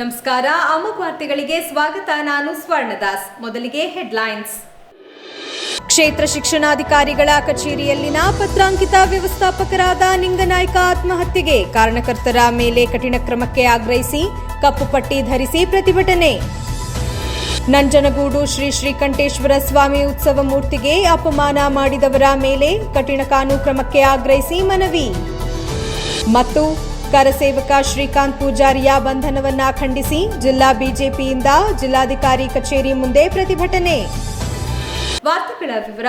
ನಮಸ್ಕಾರ ಅಮುಕ್ ವಾರ್ತೆಗಳಿಗೆ ಸ್ವಾಗತ. ನಾನು ಸ್ವರ್ಣದಾಸ್. ಮೊದಲಿಗೆ ಹೆಡ್ಲೈನ್ಸ್. ಕ್ಷೇತ್ರ ಶಿಕ್ಷಣಾಧಿಕಾರಿಗಳ ಕಚೇರಿಯಲ್ಲಿನ ಪತ್ರಾಂಕಿತ ವ್ಯವಸ್ಥಾಪಕರಾದ ನಿಂಗನಾಯ್ಕ ಆತ್ಮಹತ್ಯೆಗೆ ಕಾರಣಕರ್ತರ ಮೇಲೆ ಕಠಿಣ ಕ್ರಮಕ್ಕೆ ಆಗ್ರಹಿಸಿ, ಕಪ್ಪು ಪಟ್ಟಿ ಧರಿಸಿ ಪ್ರತಿಭಟನೆ. ನಂಜನಗೂಡು ಶ್ರೀ ಶ್ರೀಕಂಠೇಶ್ವರ ಸ್ವಾಮಿ ಉತ್ಸವ ಮೂರ್ತಿಗೆ ಅಪಮಾನ ಮಾಡಿದವರ ಮೇಲೆ ಕಠಿಣ ಕಾನೂನು ಕ್ರಮಕ್ಕೆ ಆಗ್ರಹಿಸಿ ಮನವಿ. ಮತ್ತು ಕರಸೇವಕ ಶ್ರೀಕಾಂತ್ ಪೂಜಾರಿಯ ಬಂಧನವನ್ನ ಖಂಡಿಸಿ. ಜಿಲ್ಲಾ ಬಿಜೆಪಿಯಿಂದ ಜಿಲ್ಲಾಧಿಕಾರಿ ಕಚೇರಿ ಮುಂದೆ ಪ್ರತಿಭಟನೆ. ವಾರ್ತೆಗಳ ವಿವರ.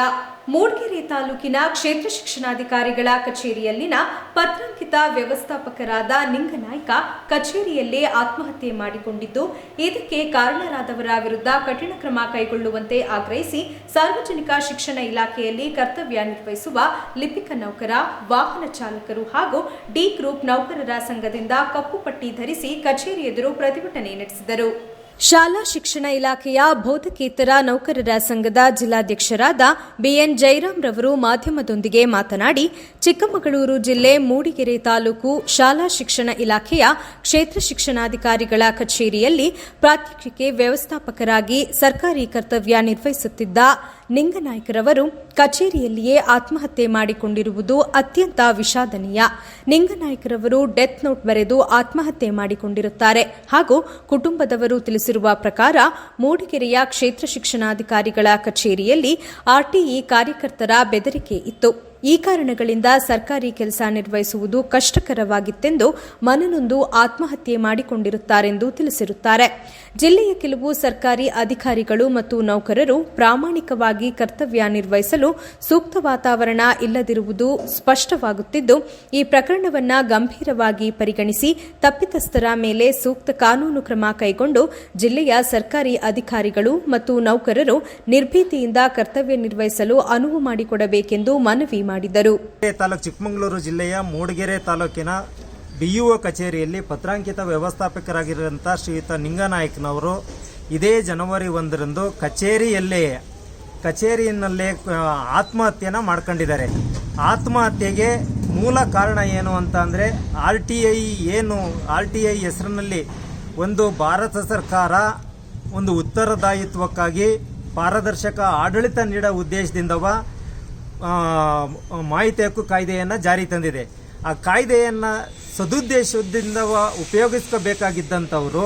ಮೂಡಿಗೆರೆ ತಾಲೂಕಿನ ಕ್ಷೇತ್ರ ಶಿಕ್ಷಣಾಧಿಕಾರಿಗಳ ಕಚೇರಿಯಲ್ಲಿನ ಪತ್ರಾಂಕಿತ ವ್ಯವಸ್ಥಾಪಕರಾದ ನಿಂಗನಾಯ್ಕ ಕಚೇರಿಯಲ್ಲೇ ಆತ್ಮಹತ್ಯೆ ಮಾಡಿಕೊಂಡಿದ್ದು, ಇದಕ್ಕೆ ಕಾರಣರಾದವರ ವಿರುದ್ಧ ಕಠಿಣ ಕ್ರಮ ಕೈಗೊಳ್ಳುವಂತೆ ಆಗ್ರಹಿಸಿ ಸಾರ್ವಜನಿಕ ಶಿಕ್ಷಣ ಇಲಾಖೆಯಲ್ಲಿ ಕರ್ತವ್ಯ ನಿರ್ವಹಿಸುವ ಲಿಪಿಕ ನೌಕರ, ವಾಹನ ಚಾಲಕರು ಹಾಗೂ ಡಿ ಗ್ರೂಪ್ ನೌಕರರ ಸಂಘದಿಂದ ಕಪ್ಪು ಪಟ್ಟಿ ಧರಿಸಿ ಕಚೇರಿ ಎದುರು ಪ್ರತಿಭಟನೆ ನಡೆಸಿದರು. ಶಾಲಾ ಶಿಕ್ಷಣ ಇಲಾಖೆಯ ಬೋಧಕೇತರ ನೌಕರರ ಸಂಘದ ಜಿಲ್ಲಾಧ್ಯಕ್ಷರಾದ ಬಿಎನ್ ಜೈರಾಮ್ ರವರು ಮಾಧ್ಯಮದೊಂದಿಗೆ ಮಾತನಾಡಿ, ಚಿಕ್ಕಮಗಳೂರು ಜಿಲ್ಲೆ ಮೂಡಿಗೆರೆ ತಾಲೂಕು ಶಾಲಾ ಶಿಕ್ಷಣ ಇಲಾಖೆಯ ಕ್ಷೇತ್ರ ಶಿಕ್ಷಣಾಧಿಕಾರಿಗಳ ಕಚೇರಿಯಲ್ಲಿ ಪ್ರಾತ್ಯಕ್ಷಿಕೆ ವ್ಯವಸ್ಥಾಪಕರಾಗಿ ಸರ್ಕಾರಿ ಕರ್ತವ್ಯ ನಿರ್ವಹಿಸುತ್ತಿದ್ದ ನಿಂಗನಾಯ್ಕರವರು ಕಚೇರಿಯಲ್ಲಿಯೇ ಆತ್ಮಹತ್ಯೆ ಮಾಡಿಕೊಂಡಿರುವುದು ಅತ್ಯಂತ ವಿಷಾದನೀಯ. ನಿಂಗನಾಯ್ಕರವರು ಡೆತ್ ನೋಟ್ ಬರೆದು ಆತ್ಮಹತ್ಯೆ ಮಾಡಿಕೊಂಡಿರುತ್ತಾರೆ ಹಾಗೂ ಕುಟುಂಬದವರು ತಿಳಿಸಿರುವ ಪ್ರಕಾರ, ಮೂಡಿಗೆರೆಯ ಕ್ಷೇತ್ರ ಶಿಕ್ಷಣಾಧಿಕಾರಿಗಳ ಕಚೇರಿಯಲ್ಲಿ ಆರ್ಟಿಇ ಕಾರ್ಯಕರ್ತರ ಬೆದರಿಕೆ ಇತ್ತು. ಈ ಕಾರಣಗಳಿಂದ ಸರ್ಕಾರಿ ಕೆಲಸ ನಿರ್ವಹಿಸುವುದು ಕಷ್ಟಕರವಾಗಿತ್ತೆಂದು ಮನನೊಂದು ಆತ್ಮಹತ್ಯೆ ಮಾಡಿಕೊಂಡಿರುತ್ತಾರೆಂದು ತಿಳಿಸಿರುತ್ತಾರೆ. ಜಿಲ್ಲೆಯ ಕೆಲವು ಸರ್ಕಾರಿ ಅಧಿಕಾರಿಗಳು ಮತ್ತು ನೌಕರರು ಪ್ರಾಮಾಣಿಕವಾಗಿ ಕರ್ತವ್ಯ ನಿರ್ವಹಿಸಲು ಸೂಕ್ತ ವಾತಾವರಣ ಇಲ್ಲದಿರುವುದು ಸ್ಪಷ್ಟವಾಗುತ್ತಿದ್ದು, ಈ ಪ್ರಕರಣವನ್ನು ಗಂಭೀರವಾಗಿ ಪರಿಗಣಿಸಿ ತಪ್ಪಿತಸ್ಥರ ಮೇಲೆ ಸೂಕ್ತ ಕಾನೂನು ಕ್ರಮ ಕೈಗೊಂಡು ಜಿಲ್ಲೆಯ ಸರ್ಕಾರಿ ಅಧಿಕಾರಿಗಳು ಮತ್ತು ನೌಕರರು ನಿರ್ಭೀತಿಯಿಂದ ಕರ್ತವ್ಯ ನಿರ್ವಹಿಸಲು ಅನುವು ಮಾಡಿಕೊಡಬೇಕೆಂದು ಮನವಿ ಮಾಡಿದರು. ಚಿಕ್ಕಮಗಳೂರು ಜಿಲ್ಲೆಯ ಮೂಡಿಗೆರೆ ತಾಲೂಕಿನ ಬಿಇಒ ಕಚೇರಿಯಲ್ಲಿ ಪತ್ರಾಂಕಿತ ವ್ಯವಸ್ಥಾಪಕರಾಗಿರುವಂಥ ಶ್ರೀಯುತ ನಿಂಗನಾಯಕ್ನವರು ಇದೇ ಜನವರಿ ಒಂದರಂದು ಕಚೇರಿಯಲ್ಲೇ ಕಚೇರಿಯಲ್ಲೇ ಆತ್ಮಹತ್ಯೆನ ಮಾಡ್ಕೊಂಡಿದ್ದಾರೆ. ಆತ್ಮಹತ್ಯೆಗೆ ಮೂಲ ಕಾರಣ ಏನು ಅಂತ ಅಂದರೆ ಆರ್ ಟಿ ಐ ಏನು, ಆರ್ ಟಿ ಐ ಹೆಸರಿನಲ್ಲಿ ಒಂದು ಭಾರತ ಸರ್ಕಾರ ಒಂದು ಉತ್ತರದಾಯಿತ್ವಕ್ಕಾಗಿ ಪಾರದರ್ಶಕ ಆಡಳಿತ ನೀಡೋ ಉದ್ದೇಶದಿಂದವ ಮಾಹಿತಿ ಹಕ್ಕು ಕಾಯ್ದೆಯನ್ನು ಜಾರಿ ತಂದಿದೆ. ಆ ಕಾಯ್ದೆಯನ್ನು ಸದುದ್ದೇಶದಿಂದ ಉಪಯೋಗಿಸ್ಕೋಬೇಕಾಗಿದ್ದಂಥವರು,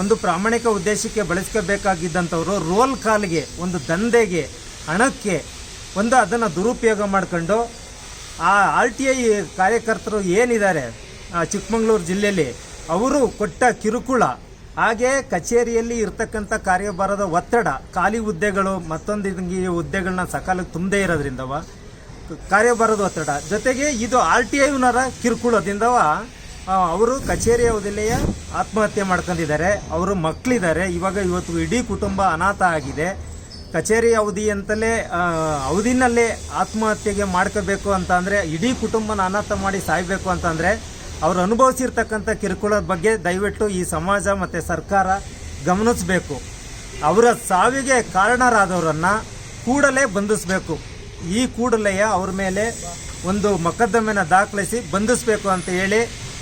ಒಂದು ಪ್ರಾಮಾಣಿಕ ಉದ್ದೇಶಕ್ಕೆ ಬಳಸ್ಕೋಬೇಕಾಗಿದ್ದಂಥವರು ರೋಲ್ ಕಾಲ್ಗೆ, ಒಂದು ದಂಧೆಗೆ, ಹಣಕ್ಕೆ ಒಂದು ಅದನ್ನು ದುರುಪಯೋಗ ಮಾಡ್ಕೊಂಡು, ಆ ಆರ್ ಟಿ ಐ ಕಾರ್ಯಕರ್ತರು ಏನಿದ್ದಾರೆ ಚಿಕ್ಕಮಗಳೂರು ಜಿಲ್ಲೆಯಲ್ಲಿ, ಅವರು ಕೊಟ್ಟ ಕಿರುಕುಳ, ಹಾಗೆ ಕಚೇರಿಯಲ್ಲಿ ಇರ್ತಕ್ಕಂಥ ಕಾರ್ಯಭಾರದ ಒತ್ತಡ, ಖಾಲಿ ಹುದ್ದೆಗಳು ಮತ್ತೊಂದು ಹುದ್ದೆಗಳನ್ನ ಸಕಾಲಕ್ಕೆ ತುಂಬದೇ ಇರೋದ್ರಿಂದವ ಕಾರ್ಯಭಾರದ ಒತ್ತಡ. ಜೊತೆಗೆ ಇದು ಆರ್ ಟಿ ಐನರ ಕಿರುಕುಳದಿಂದವ ಆ, ಅವರು ಕಚೇರಿ ಅವಧಿಯಲ್ಲಿಯೇ ಆತ್ಮಹತ್ಯೆ ಮಾಡ್ಕೊಂಡಿದ್ದಾರೆ. ಅವರು ಮಕ್ಕಳಿದ್ದಾರೆ. ಇವಾಗ ಇವತ್ತು ಇಡೀ ಕುಟುಂಬ ಅನಾಥ ಆಗಿದೆ. ಕಚೇರಿ ಅವಧಿ ಅಂತಲೇ ಅವಧಿನಲ್ಲೇ ಆತ್ಮಹತ್ಯೆಗೆ ಮಾಡ್ಕೋಬೇಕು ಅಂತ ಅಂದರೆ ಇಡೀ ಕುಟುಂಬನ ಅನಾಥ ಮಾಡಿ ಸಾಯಬೇಕು ಅಂತಂದರೆ ಅವರು ಅನುಭವಿಸಿರ್ತಕ್ಕಂಥ ಕಿರುಕುಳದ ಬಗ್ಗೆ ದಯವಿಟ್ಟು ಈ ಸಮಾಜ ಮತ್ತು ಸರ್ಕಾರ ಗಮನಿಸಬೇಕು. ಅವರ ಸಾವಿಗೆ ಕಾರಣರಾದವರನ್ನು ಕೂಡಲೇ ಬಂಧಿಸಬೇಕು. ಈ ಕೂಡಲೆಯ ಅವ್ರ ಮೇಲೆ ಒಂದು ಮೊಕದ್ದಮೆನ ದಾಖಲಿಸಿ ಬಂಧಿಸಬೇಕು ಅಂತ ಹೇಳಿ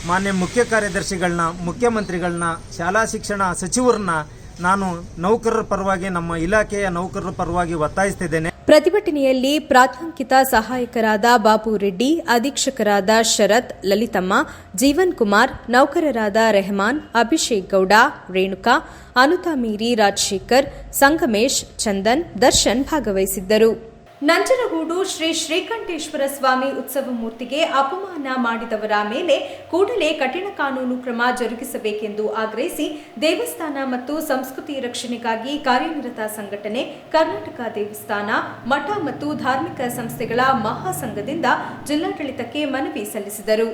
ಮಾನ್ಯ ಮುಖ್ಯ ಕಾರ್ಯದರ್ಶಿಗಳನ್ನ, ಮುಖ್ಯಮಂತ್ರಿಗಳನ್ನ, ಶಾಲಾ ಶಿಕ್ಷಣ ಸಚಿವರನ್ನ ನಾನು ನೌಕರರ ಪರವಾಗಿ ನಮ್ಮ ಇಲಾಖೆಯ ನೌಕರರ ಪರವಾಗಿ ಒತ್ತಾಯಿಸುತ್ತಿದ್ದೇನೆ ಪ್ರತಿಭಟನೆಯಲ್ಲಿ ಪ್ರಾಥಮಿಕಿತ ಸಹಾಯಕರಾದ ಬಾಬು ರೆಡ್ಡಿ, ಅಧೀಕ್ಷಕರಾದ ಶರತ್, ಲಲಿತಮ್ಮ, ಜೀವನ್ ಕುಮಾರ್, ನೌಕರರಾದ ರೆಹಮಾನ್, ಅಭಿಷೇಕ್ ಗೌಡ, ರೇಣುಕಾ ಅನುತಾ ಮೀರಿ ರಾಜಶೇಖರ್, ಸಂಗಮೇಶ್, ಚಂದನ್, ದರ್ಶನ್ ಭಾಗವಹಿಸಿದ್ದರು. ನಂಜನಗೂಡು ಶ್ರೀ ಶ್ರೀಕಂಠೇಶ್ವರ ಸ್ವಾಮಿ ಉತ್ಸವ ಮೂರ್ತಿಗೆ ಅಪಮಾನ ಮಾಡಿದವರ ಮೇಲೆ ಕೂಡಲೇ ಕಠಿಣ ಕಾನೂನು ಕ್ರಮ ಜರುಗಿಸಬೇಕೆಂದು ಆಗ್ರಹಿಸಿ ದೇವಸ್ಥಾನ ಮತ್ತು ಸಂಸ್ಕೃತಿ ರಕ್ಷಣೆಗಾಗಿ ಕಾರ್ಯನಿರತ ಸಂಘಟನೆ, ಕರ್ನಾಟಕ ದೇವಸ್ಥಾನ, ಮಠ ಮತ್ತು ಧಾರ್ಮಿಕ ಸಂಸ್ಥೆಗಳ ಮಹಾಸಂಘದಿಂದ ಜಿಲ್ಲಾಡಳಿತಕ್ಕೆ ಮನವಿ ಸಲ್ಲಿಸಿದರು.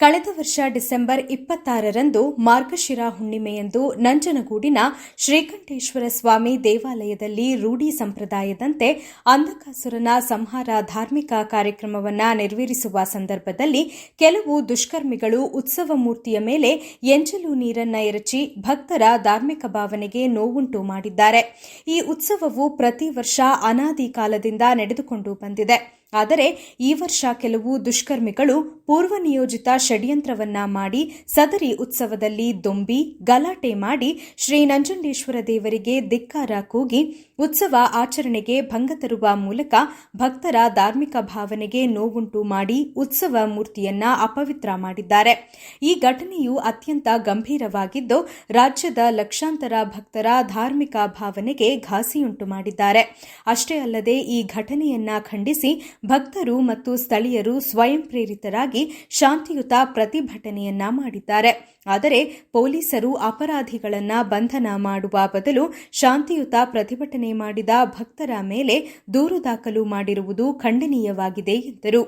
ಕಳೆದ ವರ್ಷ ಡಿಸೆಂಬರ್ ಇಪ್ಪತ್ತಾರರಂದು ಮಾರ್ಗಶಿರ ಹುಣ್ಣಿಮೆಯಂದು ನಂಜನಗೂಡಿನ ಶ್ರೀಕಂಠೇಶ್ವರ ಸ್ವಾಮಿ ದೇವಾಲಯದಲ್ಲಿ ರೂಢಿ ಸಂಪ್ರದಾಯದಂತೆ ಅಂಧಕಾಸುರನ ಸಂಹಾರ ಧಾರ್ಮಿಕ ಕಾರ್ಯಕ್ರಮವನ್ನು ನೆರವೇರಿಸುವ ಸಂದರ್ಭದಲ್ಲಿ ಕೆಲವು ದುಷ್ಕರ್ಮಿಗಳು ಉತ್ಸವ ಮೂರ್ತಿಯ ಮೇಲೆ ಎಂಜಲು ನೀರನ್ನ ಎರಚಿ ಭಕ್ತರ ಧಾರ್ಮಿಕ ಭಾವನೆಗೆ ನೋವುಂಟು ಮಾಡಿದ್ದಾರೆ. ಈ ಉತ್ಸವವು ಪ್ರತಿ ವರ್ಷ ಅನಾದಿ ಕಾಲದಿಂದ ನಡೆದುಕೊಂಡು ಬಂದಿದೆ. ಆದರೆ ಈ ವರ್ಷ ಕೆಲವು ದುಷ್ಕರ್ಮಿಗಳು ಪೂರ್ವ ನಿಯೋಜಿತ ಷಡ್ಯಂತ್ರವನ್ನ ಮಾಡಿ ಸದರಿ ಉತ್ಸವದಲ್ಲಿ ದೊಂಬಿ, ಗಲಾಟೆ ಮಾಡಿ ಶ್ರೀ ನಂಜುಂಡೇಶ್ವರ ದೇವರಿಗೆ ಧಿಕ್ಕಾರ ಕೂಗಿ ಉತ್ಸವ ಆಚರಣೆಗೆ ಭಂಗ ತರುವ ಮೂಲಕ ಭಕ್ತರ ಧಾರ್ಮಿಕ ಭಾವನೆಗೆ ನೋವುಂಟು ಮಾಡಿ ಉತ್ಸವ ಮೂರ್ತಿಯನ್ನ ಅಪವಿತ್ರ ಮಾಡಿದ್ದಾರೆ. ಈ ಘಟನೆಯು ಅತ್ಯಂತ ಗಂಭೀರವಾಗಿದ್ದು ರಾಜ್ಯದ ಲಕ್ಷಾಂತರ ಭಕ್ತರ ಧಾರ್ಮಿಕ ಭಾವನೆಗೆ ಘಾಸಿಯುಂಟು ಮಾಡಿದ್ದಾರೆ. ಅಷ್ಟೇ ಅಲ್ಲದೆ ಈ ಘಟನೆಯನ್ನ ಖಂಡಿಸಿ ಭಕ್ತರು ಮತ್ತು ಸ್ಥಳೀಯರು ಸ್ವಯಂ ಪ್ರೇರಿತರಾಗಿ ಶಾಂತಿಯುತ ಪ್ರತಿಭಟನೆಯನ್ನ ಮಾಡಿದ್ದಾರೆ. ಆದರೆ ಪೊಲೀಸರು ಅಪರಾಧಿಗಳನ್ನ ಬಂಧನ ಮಾಡುವ ಬದಲು ಶಾಂತಿಯುತ ಪ್ರತಿಭಟನೆ ಮಾಡಿದ ಭಕ್ತರ ಮೇಲೆ ದೂರು ದಾಖಲು ಮಾಡಿರುವುದು ಖಂಡನೀಯವಾಗಿದೆ ಎಂದರು.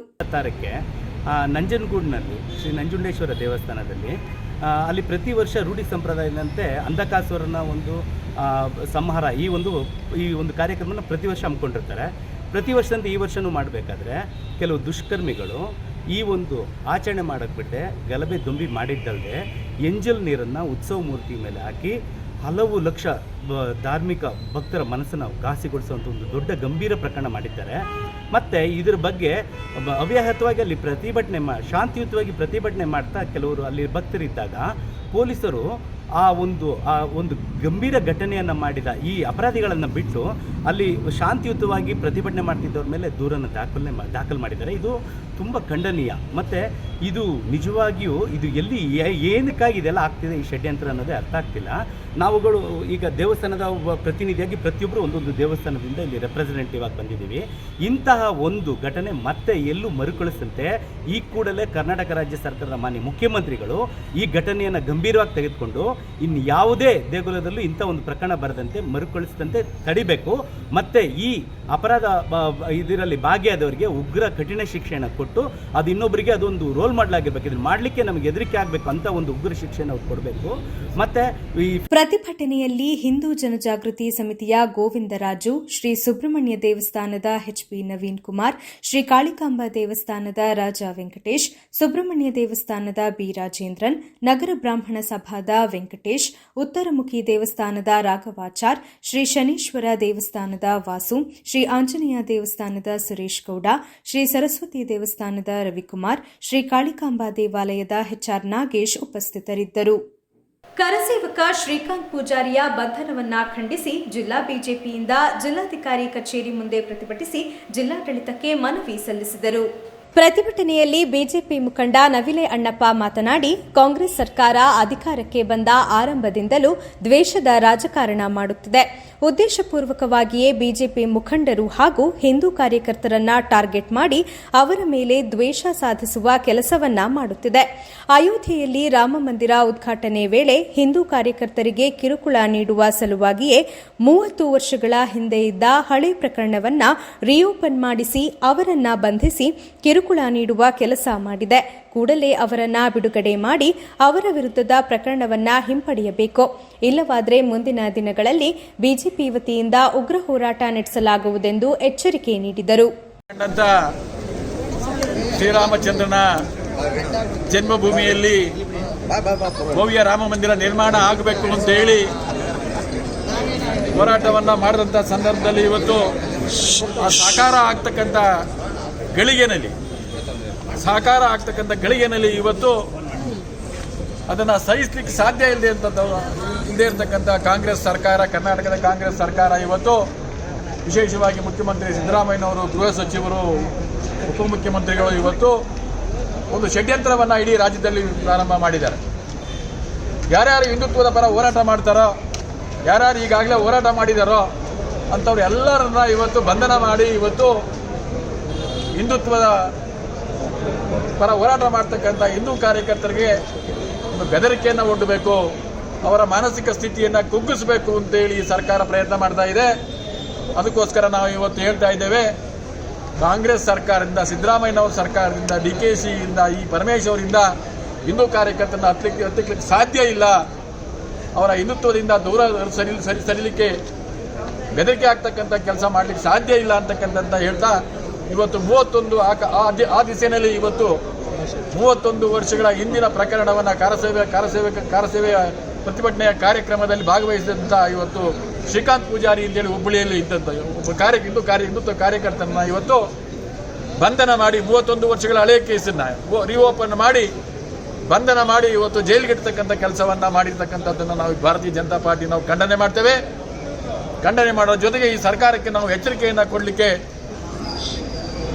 ನಂಜನಗೂಡಿನಲ್ಲಿ, ಶ್ರೀ ನಂಜುಂಡೇಶ್ವರ ದೇವಸ್ಥಾನದಲ್ಲಿ ಅಲ್ಲಿ ಪ್ರತಿ ವರ್ಷ ರೂಢಿ ಸಂಪ್ರದಾಯದಂತೆ ಅಂಧಕಾಸುರನ ಒಂದು ಸಂಹಾರ ಈ ಒಂದು ಈ ಒಂದು ಕಾರ್ಯಕ್ರಮನ ಪ್ರತಿ ವರ್ಷ ಹಮ್ಮಿಕೊಂಡಿರ್ತಾರೆ. ಪ್ರತಿ ವರ್ಷದಂತೆ ಈ ವರ್ಷನೂ ಮಾಡಬೇಕಾದ್ರೆ ಕೆಲವು ದುಷ್ಕರ್ಮಿಗಳು ಈ ಒಂದು ಆಚರಣೆ ಮಾಡೋಕ್ಕೆ ಬಿಟ್ಟೆ ಗಲಭೆ ದುಂಬಿ ಮಾಡಿದ್ದಲ್ಲದೆ ಎಂಜಲ್ ನೀರನ್ನು ಉತ್ಸವ ಮೂರ್ತಿ ಮೇಲೆ ಹಾಕಿ ಹಲವು ಲಕ್ಷ ಧಾರ್ಮಿಕ ಭಕ್ತರ ಮನಸ್ಸನ್ನು ಘಾಸಿಗೊಳಿಸುವಂಥ ಒಂದು ದೊಡ್ಡ ಗಂಭೀರ ಪ್ರಕರಣ ಮಾಡಿದ್ದಾರೆ. ಮತ್ತು ಇದರ ಬಗ್ಗೆ ಅವ್ಯಾಹತವಾಗಿ ಅಲ್ಲಿ ಪ್ರತಿಭಟನೆ ಮಾ, ಶಾಂತಿಯುತವಾಗಿ ಪ್ರತಿಭಟನೆ ಮಾಡ್ತಾ ಕೆಲವರು ಅಲ್ಲಿ ಭಕ್ತರಿದ್ದಾಗ ಪೊಲೀಸರು ಆ ಒಂದು ಆ ಒಂದು ಗಂಭೀರ ಘಟನೆಯನ್ನು ಮಾಡಿದ ಈ ಅಪರಾಧಿಗಳನ್ನು ಬಿಟ್ಟು ಅಲ್ಲಿ ಶಾಂತಿಯುತವಾಗಿ ಪ್ರತಿಭಟನೆ ಮಾಡ್ತಿದ್ದವ್ರ ಮೇಲೆ ದೂರನ್ನು ದಾಖಲೆ ದಾಖಲು ಮಾಡಿದ್ದಾರೆ. ಇದು ತುಂಬ ಖಂಡನೀಯ. ಮತ್ತು ಇದು ನಿಜವಾಗಿಯೂ ಇದು ಎಲ್ಲಿ ಏನಕ್ಕಾಗಿ ಇದೆಲ್ಲ ಆಗ್ತಿದೆ ಈ ಷಡ್ಯಂತ್ರ ಅನ್ನೋದೇ ಅರ್ಥ ಆಗ್ತಿಲ್ಲ. ನಾವುಗಳು ಈಗ ದೇವಸ್ಥಾನದ ಒಬ್ಬ ಪ್ರತಿನಿಧಿಯಾಗಿ ಪ್ರತಿಯೊಬ್ಬರು ಒಂದೊಂದು ದೇವಸ್ಥಾನದಿಂದ ಇಲ್ಲಿ ರೆಪ್ರೆಸೆಂಟೇಟಿವ್ ಆಗಿ ಬಂದಿದ್ದೀವಿ. ಇಂತಹ ಒಂದು ಘಟನೆ ಮತ್ತೆ ಎಲ್ಲೂ ಮರುಕಳಿಸಂತೆ ಈ ಕೂಡಲೇ ಕರ್ನಾಟಕ ರಾಜ್ಯ ಸರ್ಕಾರದ ಮಾನ್ಯ ಮುಖ್ಯಮಂತ್ರಿಗಳು ಈ ಘಟನೆಯನ್ನು ಗಂಭೀರವಾಗಿ ತೆಗೆದುಕೊಂಡು ಇನ್ನು ಯಾವುದೇ ದೇಗುಲದಲ್ಲೂ ಇಂಥ ಒಂದು ಪ್ರಕರಣ ಬರದಂತೆ ಮರುಕಳಿಸದಂತೆ ತಡಿಬೇಕು. ಮತ್ತು ಈ ಅಪರಾಧ ಇದರಲ್ಲಿ ಭಾಗಿಯಾದವರಿಗೆ ಉಗ್ರ ಕಠಿಣ ಶಿಕ್ಷೆಯನ್ನು ಕೊಟ್ಟು ಅದು ಇನ್ನೊಬ್ಬರಿಗೆ ಅದೊಂದು ರೋಲ್ ಮಾಡಲಾಗಿರ್ಬೇಕು ಇದನ್ನು ಮಾಡಲಿಕ್ಕೆ ನಮಗೆ ಹೆದರಿಕೆ ಆಗಬೇಕು ಅಂತ ಒಂದು ಉಗ್ರ ಅವ್ರು ಕೊಡಬೇಕು. ಮತ್ತು ಈ ಪ್ರತಿಭಟನೆಯಲ್ಲಿ ಹಿಂದೂ ಜನಜಾಗೃತಿ ಸಮಿತಿಯ ಗೋವಿಂದರಾಜು, ಶ್ರೀ ಸುಬ್ರಹ್ಮಣ್ಯ ದೇವಸ್ಥಾನದ ಎಚ್ಪಿ ನವೀನ್ ಕುಮಾರ್, ಶ್ರೀ ಕಾಳಿಕಾಂಬಾ ದೇವಸ್ಥಾನದ ರಾಜಾ ವೆಂಕಟೇಶ್, ಸುಬ್ರಹ್ಮಣ್ಯ ದೇವಸ್ಥಾನದ ಬಿ ರಾಜೇಂದ್ರನ್, ನಗರ ಬ್ರಾಹ್ಮಣ ಸಭಾದ ವೆಂಕಟೇಶ್, ಉತ್ತರಮುಖಿ ದೇವಸ್ಥಾನದ ರಾಘವಾಚಾರ್, ಶ್ರೀ ಶನೀಶ್ವರ ದೇವಸ್ಥಾನದ ವಾಸು, ಶ್ರೀ ಆಂಜನೇಯ ದೇವಸ್ಥಾನದ ಸುರೇಶ್ ಗೌಡ, ಶ್ರೀ ಸರಸ್ವತಿ ದೇವಸ್ಥಾನದ ರವಿಕುಮಾರ್, ಶ್ರೀ ಕಾಳಿಕಾಂಬಾ ದೇವಾಲಯದ ಎಚ್ಆರ್ ನಾಗೇಶ್ ಉಪಸ್ಥಿತರಿದ್ದರು. ಕರಸೇವಕ ಶ್ರೀಕಾಂತ್ ಪೂಜಾರಿಯ ಬಂಧನವನ್ನ ಖಂಡಿಸಿ ಜಿಲ್ಲಾ ಬಿಜೆಪಿಯಿಂದ ಜಿಲ್ಲಾಧಿಕಾರಿ ಕಚೇರಿ ಮುಂದೆ ಪ್ರತಿಭಟಿಸಿ ಜಿಲ್ಲಾಡಳಿತಕ್ಕೆ ಮನವಿ ಸಲ್ಲಿಸಿದರು. ಪ್ರತಿಭಟನೆಯಲ್ಲಿ ಬಿಜೆಪಿ ಮುಖಂಡ ನವಿಲೆ ಅಣ್ಣಪ್ಪ ಮಾತನಾಡಿ, ಕಾಂಗ್ರೆಸ್ ಸರ್ಕಾರ ಅಧಿಕಾರಕ್ಕೆ ಬಂದ ಆರಂಭದಿಂದಲೂ ದ್ವೇಷದ ರಾಜಕಾರಣ ಮಾಡುತ್ತಿದೆ. ಉದ್ದೇಶಪೂರ್ವಕವಾಗಿಯೇ ಬಿಜೆಪಿ ಮುಖಂಡರು ಹಾಗೂ ಹಿಂದೂ ಕಾರ್ಯಕರ್ತರನ್ನ ಟಾರ್ಗೆಟ್ ಮಾಡಿ ಅವರ ಮೇಲೆ ದ್ವೇಷ ಸಾಧಿಸುವ ಕೆಲಸವನ್ನ ಮಾಡುತ್ತಿದೆ. ಅಯೋಧ್ಯೆಯಲ್ಲಿ ರಾಮಮಂದಿರ ಉದ್ಘಾಟನೆ ವೇಳೆ ಹಿಂದೂ ಕಾರ್ಯಕರ್ತರಿಗೆ ಕಿರುಕುಳ ನೀಡುವ ಸಲುವಾಗಿಯೇ ಮೂವತ್ತು ವರ್ಷಗಳ ಹಿಂದೆ ಇದ್ದ ಹಳೆ ಪ್ರಕರಣವನ್ನ ರಿಓಪನ್ ಮಾಡಿಸಿ ಅವರನ್ನ ಬಂಧಿಸಿ ಕಿರುಕುಳ ನೀಡುವ ಕೆಲಸ ಮಾಡಿದೆ. ಕೂಡಲೇ ಅವರನ್ನ ಬಿಡುಗಡೆ ಮಾಡಿ ಅವರ ವಿರುದ್ಧದ ಪ್ರಕರಣವನ್ನ ಹಿಂಪಡೆಯಬೇಕು. ಇಲ್ಲವಾದರೆ ಮುಂದಿನ ದಿನಗಳಲ್ಲಿ ಬಿಜೆಪಿ ವತಿಯಿಂದ ಉಗ್ರ ಹೋರಾಟ ನಡೆಸಲಾಗುವುದೆಂದು ಎಚ್ಚರಿಕೆ ನೀಡಿದರು. ಶ್ರೀರಾಮಚಂದ್ರನ ಜನ್ಮಭೂಮಿಯಲ್ಲಿ ಭವ್ಯ ರಾಮ ಮಂದಿರ ನಿರ್ಮಾಣ ಆಗಬೇಕು ಅಂತ ಹೇಳಿ ಹೋರಾಟವನ್ನ ಮಾಡಿದಂಥ ಸಂದರ್ಭದಲ್ಲಿ ಇವತ್ತು ಸಾಕಾರ ಆಗ್ತಕ್ಕಂಥ ಗಳಿಗೆನಲ್ಲಿ ಸಾಕಾರ ಆಗ್ತಕ್ಕಂಥ ಗಳಿಗೆನಲ್ಲಿ ಇವತ್ತು ಅದನ್ನು ಸಹಿಸ್ಲಿಕ್ಕೆ ಸಾಧ್ಯ ಇಲ್ಲದೆ ಅಂತ ಇಲ್ಲದೆ ಇರತಕ್ಕಂಥ ಕಾಂಗ್ರೆಸ್ ಸರ್ಕಾರ, ಕರ್ನಾಟಕದ ಕಾಂಗ್ರೆಸ್ ಸರ್ಕಾರ ಇವತ್ತು ವಿಶೇಷವಾಗಿ ಮುಖ್ಯಮಂತ್ರಿ ಸಿದ್ದರಾಮಯ್ಯನವರು, ಗೃಹ ಸಚಿವರು, ಉಪಮುಖ್ಯಮಂತ್ರಿಗಳು ಇವತ್ತು ಒಂದು ಷಡ್ಯಂತ್ರವನ್ನು ಇಡೀ ರಾಜ್ಯದಲ್ಲಿ ಪ್ರಾರಂಭ ಮಾಡಿದ್ದಾರೆ. ಯಾರ್ಯಾರು ಹಿಂದುತ್ವದ ಪರ ಹೋರಾಟ ಮಾಡ್ತಾರೋ, ಯಾರ್ಯಾರು ಈಗಾಗಲೇ ಹೋರಾಟ ಮಾಡಿದಾರೋ, ಅಂಥವ್ರು ಎಲ್ಲರನ್ನ ಇವತ್ತು ಬಂಧನ ಮಾಡಿ ಇವತ್ತು ಹಿಂದುತ್ವದ ಪರ ಹೋರಾಟ ಮಾಡ್ತಕ್ಕಂಥ ಹಿಂದೂ ಕಾರ್ಯಕರ್ತರಿಗೆ ಒಂದು ಬೆದರಿಕೆಯನ್ನು ಒಡ್ಡಬೇಕು ಅವರ ಮಾನಸಿಕ ಸ್ಥಿತಿಯನ್ನು ಕುಗ್ಗಿಸಬೇಕು ಅಂತೇಳಿ ಸರ್ಕಾರ ಪ್ರಯತ್ನ ಮಾಡ್ತಾ ಇದೆ. ಅದಕ್ಕೋಸ್ಕರ ನಾವು ಇವತ್ತು ಹೇಳ್ತಾ ಇದ್ದೇವೆ, ಕಾಂಗ್ರೆಸ್ ಸರ್ಕಾರದಿಂದ, ಸಿದ್ದರಾಮಯ್ಯನವರ ಸರ್ಕಾರದಿಂದ, ಡಿ ಕೆ ಸಿಯಿಂದ, ಈ ಪರಮೇಶ್ವರಿಂದ ಹಿಂದೂ ಕಾರ್ಯಕರ್ತರನ್ನ ಹತ್ತಲಿಕ್ಕೆ ಹತ್ತಲಿಕ್ಕೆ ಸಾಧ್ಯ ಇಲ್ಲ. ಅವರ ಹಿಂದುತ್ವದಿಂದ ದೂರ ಸರಿ ಸರಿ, ಸರಿಲಿಕ್ಕೆ ಬೆದರಿಕೆ ಆಗ್ತಕ್ಕಂಥ ಕೆಲಸ ಮಾಡಲಿಕ್ಕೆ ಸಾಧ್ಯ ಇಲ್ಲ ಅಂತಕ್ಕಂಥ ಹೇಳ್ತಾ ಇವತ್ತು ಮೂವತ್ತೊಂದು ಆ ದಿಸೆಯಲ್ಲಿ ಇವತ್ತು ಮೂವತ್ತೊಂದು ವರ್ಷಗಳ ಹಿಂದಿನ ಪ್ರಕರಣವನ್ನು ಕಾರಸೇವೆ ಕಾರಸೇವೆ ಕಾರಸೇವೆಯ ಪ್ರತಿಭಟನೆಯ ಕಾರ್ಯಕ್ರಮದಲ್ಲಿ ಭಾಗವಹಿಸಿದಂಥ ಇವತ್ತು ಶ್ರೀಕಾಂತ್ ಪೂಜಾರಿ ಅಂತೇಳಿ ಹುಬ್ಬಳ್ಳಿಯಲ್ಲಿ ಇದ್ದಂಥ ಕಾರ್ಯ ಹಿಂದೂ ಕಾರ್ಯ ಹಿಂದುತ್ವ ಕಾರ್ಯಕರ್ತನ ಇವತ್ತು ಬಂಧನ ಮಾಡಿ ಮೂವತ್ತೊಂದು ವರ್ಷಗಳ ಹಳೆಯ ಕೇಸನ್ನ ರಿಓಪನ್ ಮಾಡಿ ಬಂಧನ ಮಾಡಿ ಇವತ್ತು ಜೈಲಿಗಿಡ್ತಕ್ಕಂಥ ಕೆಲಸವನ್ನ ಮಾಡಿರ್ತಕ್ಕಂಥದ್ದನ್ನು ನಾವು ಭಾರತೀಯ ಜನತಾ ಪಾರ್ಟಿ ನಾವು ಖಂಡನೆ ಮಾಡ್ತೇವೆ. ಖಂಡನೆ ಮಾಡೋ ಜೊತೆಗೆ ಈ ಸರ್ಕಾರಕ್ಕೆ ನಾವು ಎಚ್ಚರಿಕೆಯನ್ನು ಕೊಡಲಿಕ್ಕೆ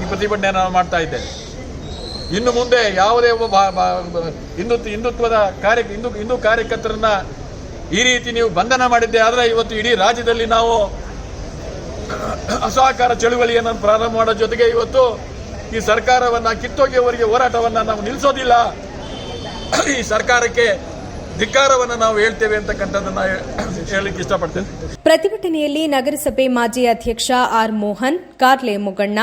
ಈ ಪ್ರತಿಭಟನೆ ನಾವು ಮಾಡ್ತಾ ಇದ್ದೇವೆ ಇನ್ನು ಮುಂದೆ ಯಾವುದೇ ಒಬ್ಬ ಹಿಂದುತ್ವ ಹಿಂದುತ್ವದ ಕಾರ್ಯ, ಹಿಂದೂ ಹಿಂದೂ ಕಾರ್ಯಕರ್ತರನ್ನ ಈ ರೀತಿ ನೀವು ಬಂಧನ ಮಾಡಿದ್ದೆ ಆದರೆ ಇವತ್ತು ಇಡೀ ರಾಜ್ಯದಲ್ಲಿ ನಾವು ಅಸಹಕಾರ ಚಳುವಳಿಯನ್ನು ಪ್ರಾರಂಭ ಮಾಡೋ ಜೊತೆಗೆ ಇವತ್ತು ಈ ಸರ್ಕಾರವನ್ನ ಕಿತ್ತೋಗಿಯವರಿಗೆ ಹೋರಾಟವನ್ನ ನಾವು ನಿಲ್ಲಿಸೋದಿಲ್ಲ. ಈ ಸರ್ಕಾರಕ್ಕೆ ಧಿಕ್ಕಾರವನ್ನು ನಾವು ಹೇಳ್ತೇವೆ ಅಂತಕ್ಕಂಥದ್ದನ್ನ ಹೇಳಲಿಕ್ಕೆ ಇಷ್ಟಪಡ್ತೇನೆ. ಪ್ರತಿಭಟನೆಯಲ್ಲಿ ನಗರಸಭೆ ಮಾಜಿ ಅಧ್ಯಕ್ಷ ಆರ್ ಮೋಹನ್, ಕಾರ್ಲೆ ಮುಗಣ್ಣ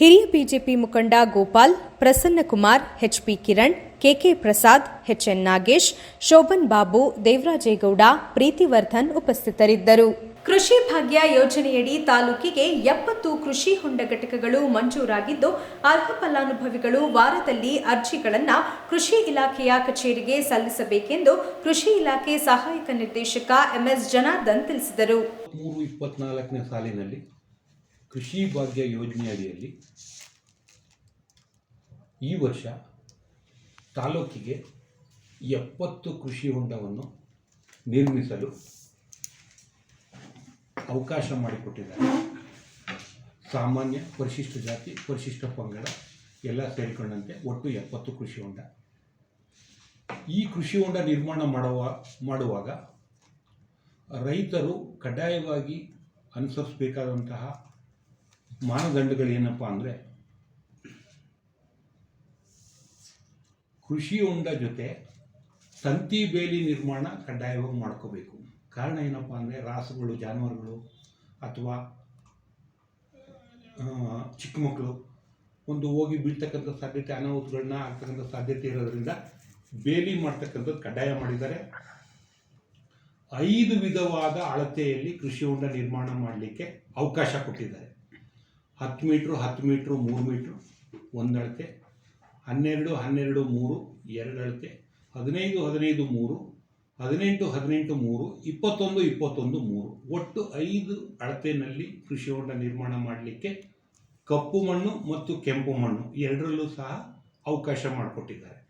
ಹಿರಿಯ ಬಿಜೆಪಿ ಮುಖಂಡ Gopal, Prasannakumar, HP Kiran, KK Prasad, HN Nagesh, Shobhan Babu Devarajegowda Preethivardhan ಉಪಸ್ಥಿತರಿದ್ದರು. ಕೃಷಿ ಭಾಗ್ಯ ಯೋಜನೆಯಡಿ ತಾಲೂಕಿಗೆ ಎಪ್ಪತ್ತು ಕೃಷಿ ಹೊಂಡ ಘಟಕಗಳು ಮಂಜೂರಾಗಿದ್ದು, ಅರ್ಹ ಫಲಾನುಭವಿಗಳು ವಾರದಲ್ಲಿ ಅರ್ಜಿಗಳನ್ನು ಕೃಷಿ ಇಲಾಖೆಯ ಕಚೇರಿಗೆ ಸಲ್ಲಿಸಬೇಕೆಂದು ಕೃಷಿ ಇಲಾಖೆ ಸಹಾಯಕ ನಿರ್ದೇಶಕ ಎಂಎಸ್ ಜನಾರ್ದನ್ ತಿಳಿಸಿದರು. ಸಾಲಿನಲ್ಲಿ ಕೃಷಿ ಭಾಗ್ಯ ಯೋಜನೆ ಅಡಿಯಲ್ಲಿ ಈ ವರ್ಷ ತಾಲೂಕಿಗೆ ಎಪ್ಪತ್ತು ಕೃಷಿ ಹೊಂಡವನ್ನು ನಿರ್ಮಿಸಲು ಅವಕಾಶ ಮಾಡಿಕೊಟ್ಟಿದ್ದಾರೆ. ಸಾಮಾನ್ಯ, ಪರಿಶಿಷ್ಟ ಜಾತಿ, ಪರಿಶಿಷ್ಟ ಪಂಗಡ ಎಲ್ಲ ಸೇರಿಕೊಂಡಂತೆ ಒಟ್ಟು ಎಪ್ಪತ್ತು ಕೃಷಿ ಹೊಂಡ. ಈ ಕೃಷಿ ಹೊಂಡ ನಿರ್ಮಾಣ ಮಾಡುವ, ಮಾಡುವಾಗ ರೈತರು ಕಡ್ಡಾಯವಾಗಿ ಅನುಸರಿಸಬೇಕಾದಂತಹ ಮಾನದಂಡಗಳೇನಪ್ಪ ಅಂದರೆ ಕೃಷಿ ಹೊಂಡ ಜೊತೆ ತಂತಿ ಬೇಲಿ ನಿರ್ಮಾಣ ಕಡ್ಡಾಯವಾಗಿ ಮಾಡ್ಕೋಬೇಕು. ಕಾರಣ ಏನಪ್ಪ ಅಂದರೆ ರಾಸುಗಳು, ಜಾನುವಾರುಗಳು ಅಥವಾ ಚಿಕ್ಕ ಮಕ್ಕಳು ಒಂದು ಹೋಗಿ ಬೀಳ್ತಕ್ಕಂಥ ಸಾಧ್ಯತೆ, ಅನಾಹುತಗಳನ್ನ ಆಗ್ತಕ್ಕಂಥ ಸಾಧ್ಯತೆ ಇರೋದ್ರಿಂದ ಬೇಲಿ ಮಾಡ್ತಕ್ಕಂಥದ್ದು ಕಡ್ಡಾಯ ಮಾಡಿದ್ದಾರೆ. ಐದು ವಿಧವಾದ ಅಳತೆಯಲ್ಲಿ ಕೃಷಿ ಹೊಂಡ ನಿರ್ಮಾಣ ಮಾಡಲಿಕ್ಕೆ ಅವಕಾಶ ಕೊಟ್ಟಿದ್ದಾರೆ. ಹತ್ತು ಮೀಟ್ರು ಹತ್ತು ಮೀಟ್ರು, ಮೂರು ಮೀಟ್ರು, ಒಂದು ಅಳತೆ, ಹನ್ನೆರಡು ಹನ್ನೆರಡು, ಮೂರು, ಎರಡು ಅಳತೆ, ಹದಿನೈದು ಹದಿನೈದು, ಮೂರು, ಹದಿನೆಂಟು ಹದಿನೆಂಟು, ಮೂರು, ಇಪ್ಪತ್ತೊಂದು ಇಪ್ಪತ್ತೊಂದು, ಮೂರು. ಒಟ್ಟು ಐದು ಅಳತೆಯಲ್ಲಿ ಕೃಷಿ ಹೊಂಡ ನಿರ್ಮಾಣ ಮಾಡಲಿಕ್ಕೆ ಕಪ್ಪು ಮಣ್ಣು ಮತ್ತು ಕೆಂಪು ಮಣ್ಣು ಎರಡರಲ್ಲೂ ಸಹ ಅವಕಾಶ ಮಾಡಿಕೊಟ್ಟಿದ್ದಾರೆ.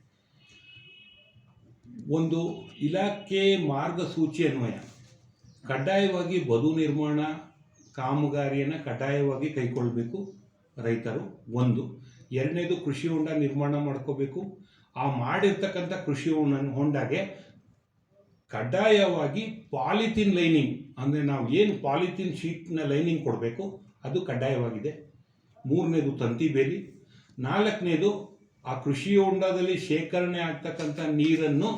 ಒಂದು ಇಲಾಖೆ ಮಾರ್ಗಸೂಚಿ ಅನ್ವಯ ಕಡ್ಡಾಯವಾಗಿ ಬದು ನಿರ್ಮಾಣ ಕಾಮಗಾರಿಯನ್ನು ಕಡ್ಡಾಯವಾಗಿ ಕೈಗೊಳ್ಳಬೇಕು ರೈತರು. ಒಂದು, ಎರಡನೇದು ಕೃಷಿ ಹೊಂಡ ನಿರ್ಮಾಣ ಮಾಡ್ಕೋಬೇಕು. ಆ ಮಾಡಿರ್ತಕ್ಕಂಥ ಕೃಷಿ ಹೊಂಡಾಗೆ ಹೊಂಡಗೆ ಕಡ್ಡಾಯವಾಗಿ ಪಾಲಿಥಿನ್ ಲೈನಿಂಗ್, ಅಂದರೆ ನಾವು ಏನು ಪಾಲಿಥಿನ್ ಶೀಟ್ನ ಲೈನಿಂಗ್ ಕೊಡಬೇಕು, ಅದು ಕಡ್ಡಾಯವಾಗಿದೆ. ಮೂರನೇದು ತಂತಿ ಬೇಲಿ. ನಾಲ್ಕನೇದು ಆ ಕೃಷಿ ಹೊಂಡದಲ್ಲಿ ಶೇಖರಣೆ ಆಗ್ತಕ್ಕಂಥ ನೀರನ್ನು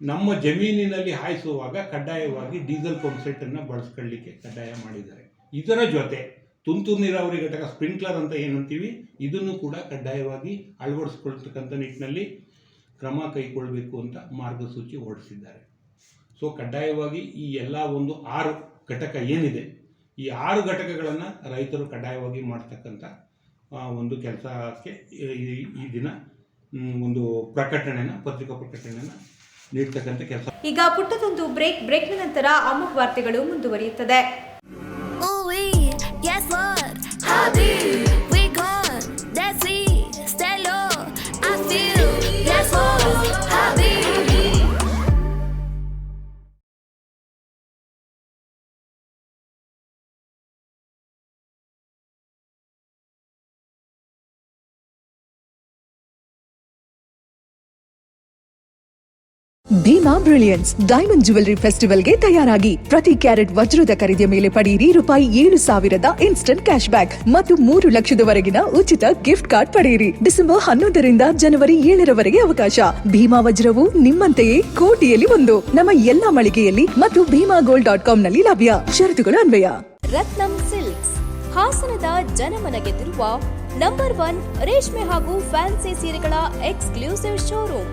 ನಮ್ಮ ಜಮೀನಿನಲ್ಲಿ ಹಾಯಿಸುವಾಗ ಕಡ್ಡಾಯವಾಗಿ ಡೀಸೆಲ್ ಪಂಪ್ ಸೆಟ್ಟನ್ನು ಬಳಸ್ಕೊಳ್ಳಿಕ್ಕೆ ಕಡ್ಡಾಯ ಮಾಡಿದ್ದಾರೆ. ಇದರ ಜೊತೆ ತುಂತುರು ನೀರಾವರಿ ಘಟಕ ಸ್ಪ್ರಿಂಕ್ಲರ್ ಅಂತ ಏನಂತೀವಿ ಇದನ್ನು ಕೂಡ ಕಡ್ಡಾಯವಾಗಿ ಅಳವಡಿಸ್ಕೊಳ್ತಕ್ಕಂಥ ನಿಟ್ಟಿನಲ್ಲಿ ಕ್ರಮ ಕೈಗೊಳ್ಳಬೇಕು ಅಂತ ಮಾರ್ಗಸೂಚಿ ಹೊರಡಿಸಿದ್ದಾರೆ. ಸೊ ಕಡ್ಡಾಯವಾಗಿ ಈ ಎಲ್ಲ ಒಂದು ಆರು ಘಟಕ ಏನಿದೆ, ಈ ಆರು ಘಟಕಗಳನ್ನು ರೈತರು ಕಡ್ಡಾಯವಾಗಿ ಮಾಡ್ತಕ್ಕಂಥ ಒಂದು ಕೆಲಸಕ್ಕೆ ಈ ದಿನ ಒಂದು ಪ್ರಕಟಣೆನ, ಪತ್ರಿಕಾ ಪ್ರಕಟಣೆನ ನೀಡ್ತಕ್ಕಂಥ ಕೆಲಸ. ಈಗ ಪುಟ್ಟದೊಂದು ಬ್ರೇಕ್ ಬ್ರೇಕ್ನ ನಂತರ ಅಮುಖ್ ವಾರ್ತೆಗಳು ಮುಂದುವರಿಯುತ್ತದೆ. ಭೀಮಾ ಬ್ರಿಲಿಯನ್ಸ್ ಡೈಮಂಡ್ ಜ್ಯುವೆಲ್ಲರಿ ಫೆಸ್ಟಿವಲ್ಗೆ ತಯಾರಾಗಿ. ಪ್ರತಿ ಕ್ಯಾರೆಟ್ ವಜ್ರದ ಖರೀದಿಯ ಮೇಲೆ ಪಡೆಯಿರಿ ರೂಪಾಯಿ ಏಳು ಸಾವಿರದ ಇನ್ಸ್ಟೆಂಟ್ ಕ್ಯಾಶ್ ಬ್ಯಾಕ್ ಮತ್ತು ಮೂರು ಲಕ್ಷದವರೆಗಿನ ಉಚಿತ ಗಿಫ್ಟ್ ಕಾರ್ಡ್ ಪಡೆಯಿರಿ ಡಿಸೆಂಬರ್ ಹನ್ನೊಂದರಿಂದ ಜನವರಿ ಏಳರವರೆಗೆ ಅವಕಾಶ. ಭೀಮಾ ವಜ್ರವು ನಿಮ್ಮಂತೆಯೇ ಕೋಟಿಯಲ್ಲಿ ಒಂದು. ನಮ್ಮ ಎಲ್ಲಾ ಮಳಿಗೆಯಲ್ಲಿ ಮತ್ತು ಭೀಮಾ ಗೋಲ್ಡ್ ಡಾಟ್ ಕಾಮ್ನಲ್ಲಿ ಲಭ್ಯ. ಷರತ್ತುಗಳು ಅನ್ವಯ. ರತ್ನಂ ಸಿಲ್ಕ್ಸ್, ಹಾಸನದ ಜನಮನ ಗೆದ್ದಿರುವ ನಂಬರ್ ಒನ್ ರೇಷ್ಮೆ ಹಾಗೂ ಫ್ಯಾನ್ಸಿ ಸೀರೆಗಳ exclusive showroom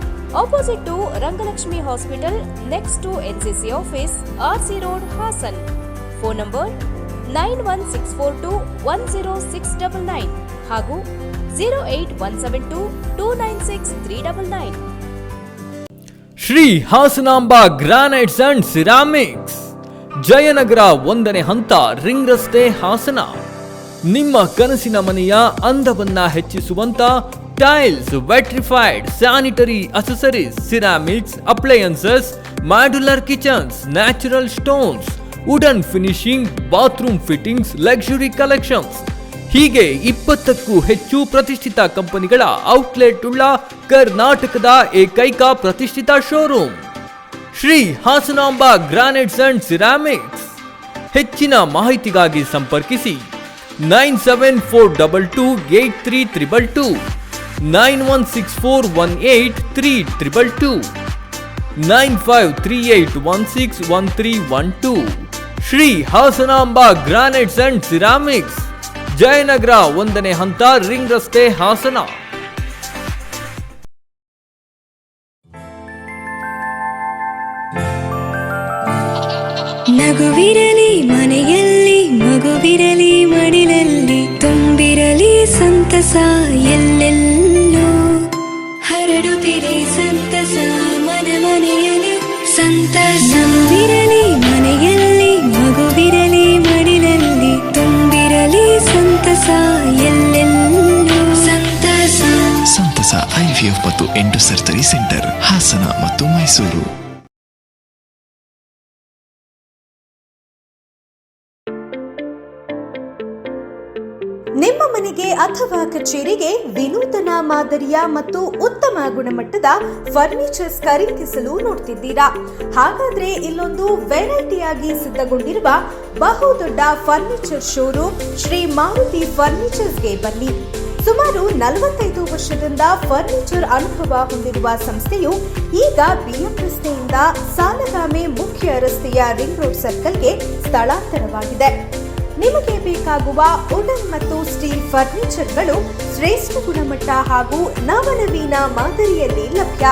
Opposite to Rangalakshmi hospital next to NCC office RC road Hassan phone number nine one six four two one zero six double nine ಹಾಗೂ zero eight one seven two two nine six three double nine Shri Hasanamba granites and ceramics. Jayanagar ಒಂದನೇ ಹಂತ, ring ರಸ್ತೆ ಹಾಸನ. ನಿಮ್ಮ ಕನಸಿನ ಮನೆಯ ಅಂದವನ್ನ ಹೆಚ್ಚಿಸುವಂತ tiles vitrified sanitary accessories ceramics appliances modular kitchens natural stones wooden finishing bathroom fittings luxury collections ಹೀಗೆ ಇಪ್ಪತ್ತಕ್ಕೂ ಹೆಚ್ಚು ಪ್ರತಿಷ್ಠಿತ ಕಂಪನಿಗಳ ಔಟ್ಲೆಟ್ ಉಳ್ಳ ಕರ್ನಾಟಕದ ಏಕೈಕ ಪ್ರತಿಷ್ಠಿತ showroom. Shri Hasanamba granites and ceramics ಹೆಚ್ಚಿನ ಮಾಹಿತಿಗಾಗಿ ಸಂಪರ್ಕಿಸಿ. Nine seven four double two eight three triple two. Nine one six four one eight three triple two. Nine five three eight one six one three one two. Shri Hasanamba granites and ceramics. Jayanagar ಒಂದನೇ ಹಂತ ring ರಸ್ತೆ ಹಾಸನ. ನಗುವಿರಲಿ ಮನೆಯಲ್ಲಿ, ಮಗುವಿರಲಿ ಮಡಿಲಲ್ಲಿ, ತುಂಬಿರಲಿ ಸಂತಸ ಎಲ್ಲೆಲ್ಲೂ ಹರಡುತ್ತಿರಿ ಸಂತಸ ಮನ ಮನೆಯಲ್ಲಿ. ಸಂತಸವಿರಲಿ ಮನೆಯಲ್ಲಿ, ಮಗುವಿರಲಿ, ಮಡಿಲಲ್ಲಿ ತುಂಬಿರಲಿ ಸಂತಸ ಎಲ್ಲೆಲ್ಲೂ. ಸಂತಸ. ಸಂತಸ, ಐವಿಎಫ್ ಮತ್ತು ಎಂಟು ಸರ್ಜರಿ ಸೆಂಟರ್, ಹಾಸನ ಮತ್ತು ಮೈಸೂರು. ಮನೆಗೆ ಅಥವಾ ಕಚೇರಿಗೆ ವಿನೂತನ ಮಾದರಿಯ ಮತ್ತು ಉತ್ತಮ ಗುಣಮಟ್ಟದ ಫರ್ನಿಚರ್ಸ್ ಖರೀದಿಸಲು ನೋಡ್ತಿದ್ದೀರಾ? ಹಾಗಾದ್ರೆ ಇಲ್ಲೊಂದು ವೆರೈಟಿಯಾಗಿ ಸಿದ್ಧಗೊಂಡಿರುವ ಬಹುದೊಡ್ಡ ಫರ್ನಿಚರ್ ಶೋರೂಮ್ ಶ್ರೀ ಮಾರುತಿ ಫರ್ನಿಚರ್ಸ್ಗೆ ಬನ್ನಿ. ಸುಮಾರು ನಲವತ್ತೈದು ವರ್ಷದಿಂದ ಫರ್ನಿಚರ್ ಅನುಭವ ಹೊಂದಿರುವ ಸಂಸ್ಥೆಯು ಈಗ ಬಿಎಂ ರಸ್ತೆಯಿಂದ ಸಾಲಗಾಮೆ ಮುಖ್ಯ ರಸ್ತೆಯ ರಿಂಗ್ ರೋಡ್ ಸರ್ಕಲ್ಗೆ ಸ್ಥಳಾಂತರವಾಗಿದೆ. ನಿಮಗೆ ಬೇಕಾಗುವ ವುಡನ್ ಮತ್ತು ಸ್ಟೀಲ್ ಫರ್ನಿಚರ್ಗಳು ಶ್ರೇಷ್ಠ ಗುಣಮಟ್ಟ ಹಾಗೂ ನವನವೀನ ಮಾದರಿಯಲ್ಲಿ ಲಭ್ಯ.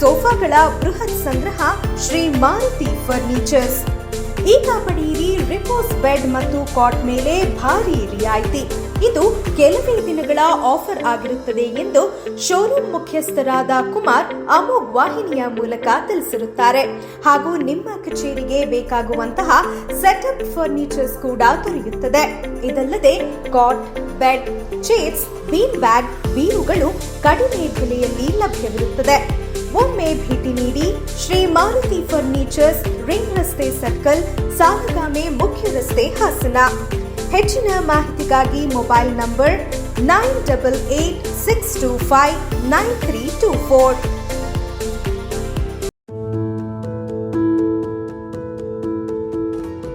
ಸೋಫಾಗಳ ಬೃಹತ್ ಸಂಗ್ರಹ ಶ್ರೀ ಮಾರುತಿ ಫರ್ನಿಚರ್ಸ್. ಈಗ ಪಡೆಯಿರಿ ರಿಪೋಸ್ ಬೆಡ್ ಮತ್ತು ಕಾಟ್ ಮೇಲೆ ಭಾರಿ ರಿಯಾಯಿತಿ. ಇದು ಕೆಲವೇ ದಿನಗಳ ಆಫರ್ ಆಗಿರುತ್ತದೆ ಎಂದು ಶೋರೂಮ್ ಮುಖ್ಯಸ್ಥರಾದ ಕುಮಾರ್ ಅಮೋಗ್ ವಾಹಿನಿಯ ಮೂಲಕ ತಿಳಿಸಿರುತ್ತಾರೆ. ಹಾಗೂ ನಿಮ್ಮ ಕಚೇರಿಗೆ ಬೇಕಾಗುವಂತಹ ಸೆಟಪ್ ಫರ್ನಿಚರ್ಸ್ ಕೂಡ ದೊರೆಯುತ್ತದೆ. ಇದಲ್ಲದೆ cot, bed, chairs bean bag ಬೀರುಗಳು ಕಡಿಮೆ ಬೆಲೆಯಲ್ಲಿ ಲಭ್ಯವಿರುತ್ತದೆ. ಒಮ್ಮೆ ಭೇಟಿ ನೀಡಿ ಶ್ರೀ ಮಾರುತಿ ಫರ್ನಿಚರ್ಸ್ ರಿಂಗ್ ರಸ್ತೆ ಸರ್ಕಲ್, ಸಾಲಗಾಮೆ ಮುಖ್ಯ ರಸ್ತೆ ಹಾಸನ. ಹೆಚ್ಚಿನ ಮಾಹಿತಿಗಾಗಿ mobile number nine double eight six two five nine three two four.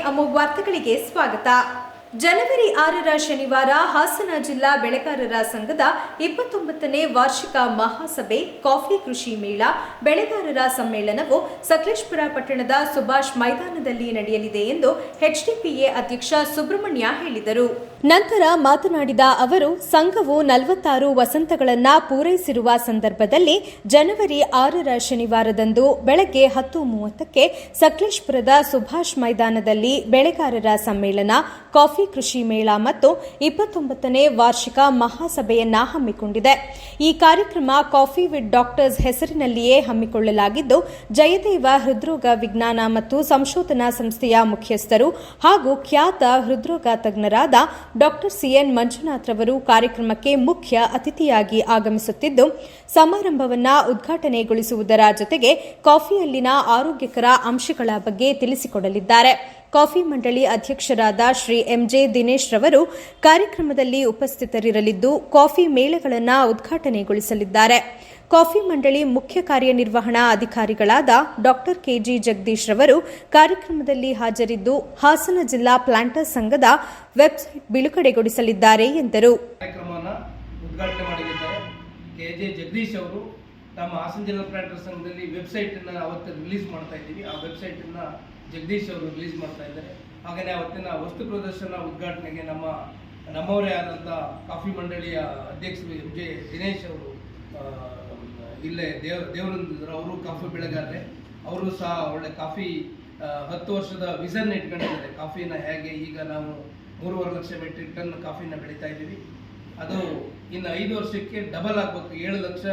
Amogh ವಾರ್ತೆಗಳಿಗೆ ಸ್ವಾಗತ ಜನವರಿ ಆರರ ಶನಿವಾರ ಹಾಸನ ಜಿಲ್ಲಾ ಬೆಳೆಗಾರರ ಸಂಘದ ಇಪ್ಪತ್ತೊಂಬತ್ತನೇ ವಾರ್ಷಿಕ ಮಹಾಸಭೆ ಕಾಫಿ ಕೃಷಿ ಮೇಳ ಬೆಳೆಗಾರರ ಸಮ್ಮೇಳನವು ಸಕಲೇಶ್ಪುರ ಪಟ್ಟಣದ ಸುಭಾಷ್ ಮೈದಾನದಲ್ಲಿ ನಡೆಯಲಿದೆ ಎಂದು ಎಚ್ಡಿಪಿಎ ಅಧ್ಯಕ್ಷ ಸುಬ್ರಹ್ಮಣ್ಯ ಹೇಳಿದರು. ನಂತರ ಮಾತನಾಡಿದ ಅವರು, ಸಂಘವು ನಲವತ್ತಾರು ವಸಂತಗಳನ್ನು ಪೂರೈಸಿರುವ ಸಂದರ್ಭದಲ್ಲಿ ಜನವರಿ ಆರರ ಶನಿವಾರದಂದು ಬೆಳಗ್ಗೆ ಹತ್ತು ಮೂವತ್ತಕ್ಕೆ ಸಕಲೇಶ್ಪುರದ ಸುಭಾಷ್ ಮೈದಾನದಲ್ಲಿ ಬೆಳೆಗಾರರ ಸಮ್ಮೇಳನ ಕಾಫಿ ಕೃಷಿ ಮೇಳ ಮತ್ತು ಇಪ್ಪತ್ತೊಂಬತ್ತನೇ ವಾರ್ಷಿಕ ಮಹಾಸಭೆಯನ್ನ ಹಮ್ಮಿಕೊಂಡಿದೆ. ಈ ಕಾರ್ಯಕ್ರಮ ಕಾಫಿ ವಿತ್ ಡಾಕ್ಟರ್ಸ್ ಹೆಸರಿನಲ್ಲಿಯೇ ಹಮ್ಮಿಕೊಳ್ಳಲಾಗಿದ್ದು, ಜಯದೇವ ಹೃದ್ರೋಗ ವಿಜ್ಞಾನ ಮತ್ತು ಸಂಶೋಧನಾ ಸಂಸ್ಥೆಯ ಮುಖ್ಯಸ್ಥರು ಹಾಗೂ ಖ್ಯಾತ ಹೃದ್ರೋಗ ತಜ್ಞರಾದ ಡಾಕ್ಟರ್ ಸಿಎನ್ ಮಂಜುನಾಥ್ ರವರು ಕಾರ್ಯಕ್ರಮಕ್ಕೆ ಮುಖ್ಯ ಅತಿಥಿಯಾಗಿ ಆಗಮಿಸುತ್ತಿದ್ದು, ಸಮಾರಂಭವನ್ನ ಉದ್ಘಾಟನೆಗೊಳಿಸುವುದರ ಜೊತೆಗೆ ಕಾಫಿಯಲ್ಲಿನ ಆರೋಗ್ಯಕರ ಅಂಶಗಳ ಬಗ್ಗೆ ತಿಳಿಸಿಕೊಡಲಿದ್ದಾರೆ. ಕಾಫಿ ಮಂಡಳಿ ಅಧ್ಯಕ್ಷರಾದ ಶ್ರೀ ಎಂಜೆ ದಿನೇಶ್ ರವರು ಕಾರ್ಯಕ್ರಮದಲ್ಲಿ ಉಪಸ್ಥಿತರಿರಲಿದ್ದು, ಕಾಫಿ ಮೇಳಗಳನ್ನು ಉದ್ಘಾಟನೆಗೊಳಿಸಲಿದ್ದಾರೆ. ಕಾಫಿ ಮಂಡಳಿ ಮುಖ್ಯ ಕಾರ್ಯನಿರ್ವಹಣಾ ಅಧಿಕಾರಿಗಳಾದ ಡಾಕ್ಟರ್ ಕೆಜಿ ಜಗದೀಶ್ ರವರು ಕಾರ್ಯಕ್ರಮದಲ್ಲಿ ಹಾಜರಿದ್ದು, ಹಾಸನ ಜಿಲ್ಲಾ ಪ್ಲಾಂಟರ್ ಸಂಘದ ವೆಬ್ಸೈಟ್ ಬಿಡುಗಡೆಗೊಳಿಸಲಿದ್ದಾರೆ ಎಂದರು. ಜಗದೀಶ್ ಅವರು ನಮ್ಮ ಹಾಸನ ಜಿಲ್ಲಾ ಪ್ಲಾಂಟರ್ ಸಂಘದಲ್ಲಿ ವೆಬ್ಸೈಟನ್ನು ಅವತ್ತು ರಿಲೀಸ್ ಮಾಡ್ತಾ ಇದ್ದೀವಿ. ಆ ವೆಬ್ಸೈಟನ್ನು ಜಗದೀಶ್ ಅವರು ರಿಲೀಸ್ ಮಾಡ್ತಾ ಇದ್ದಾರೆ. ಹಾಗೆಯೇ ಅವತ್ತಿನ ವಸ್ತು ಪ್ರದರ್ಶನ ಉದ್ಘಾಟನೆಗೆ ನಮ್ಮ, ನಮ್ಮವರೇ ಆದಂಥ ಕಾಫಿ ಮಂಡಳಿಯ ಅಧ್ಯಕ್ಷ ಜೆ ದಿನೇಶ್ ಅವರು ಇಲ್ಲೇ ದೇವ ದೇವರಂದ್ರ ಅವರು ಕಾಫಿ ಬೆಳೆಗಾರರೆ ಅವರು ಸಹ ಒಳ್ಳೆ ಕಾಫಿ ಹತ್ತು ವರ್ಷದ ವಿಸನ್ ಇಟ್ಕೊಂಡಿದ್ದಾರೆ. ಕಾಫಿನ ಹೇಗೆ, ಈಗ ನಾವು ಮೂರುವರೆ ಲಕ್ಷ ಮೆಟ್ರಿಕ್ ಟನ್ ಕಾಫಿನ ಬೆಳೀತಾ ಇದ್ದೀವಿ. ಅದು ಇನ್ನು ಐದು ವರ್ಷಕ್ಕೆ ಡಬಲ್ ಆಗಬೇಕು. ಏಳು ಲಕ್ಷ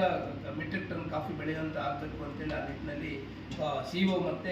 ಮೆಟ್ರಿಕ್ ಟನ್ ಕಾಫಿ ಬೆಳೆಯುವಂತ ಆಗಬೇಕು ಅಂತೇಳಿ ಆ ನಿಟ್ಟಿನಲ್ಲಿ ಸಿ ಒ ಮತ್ತು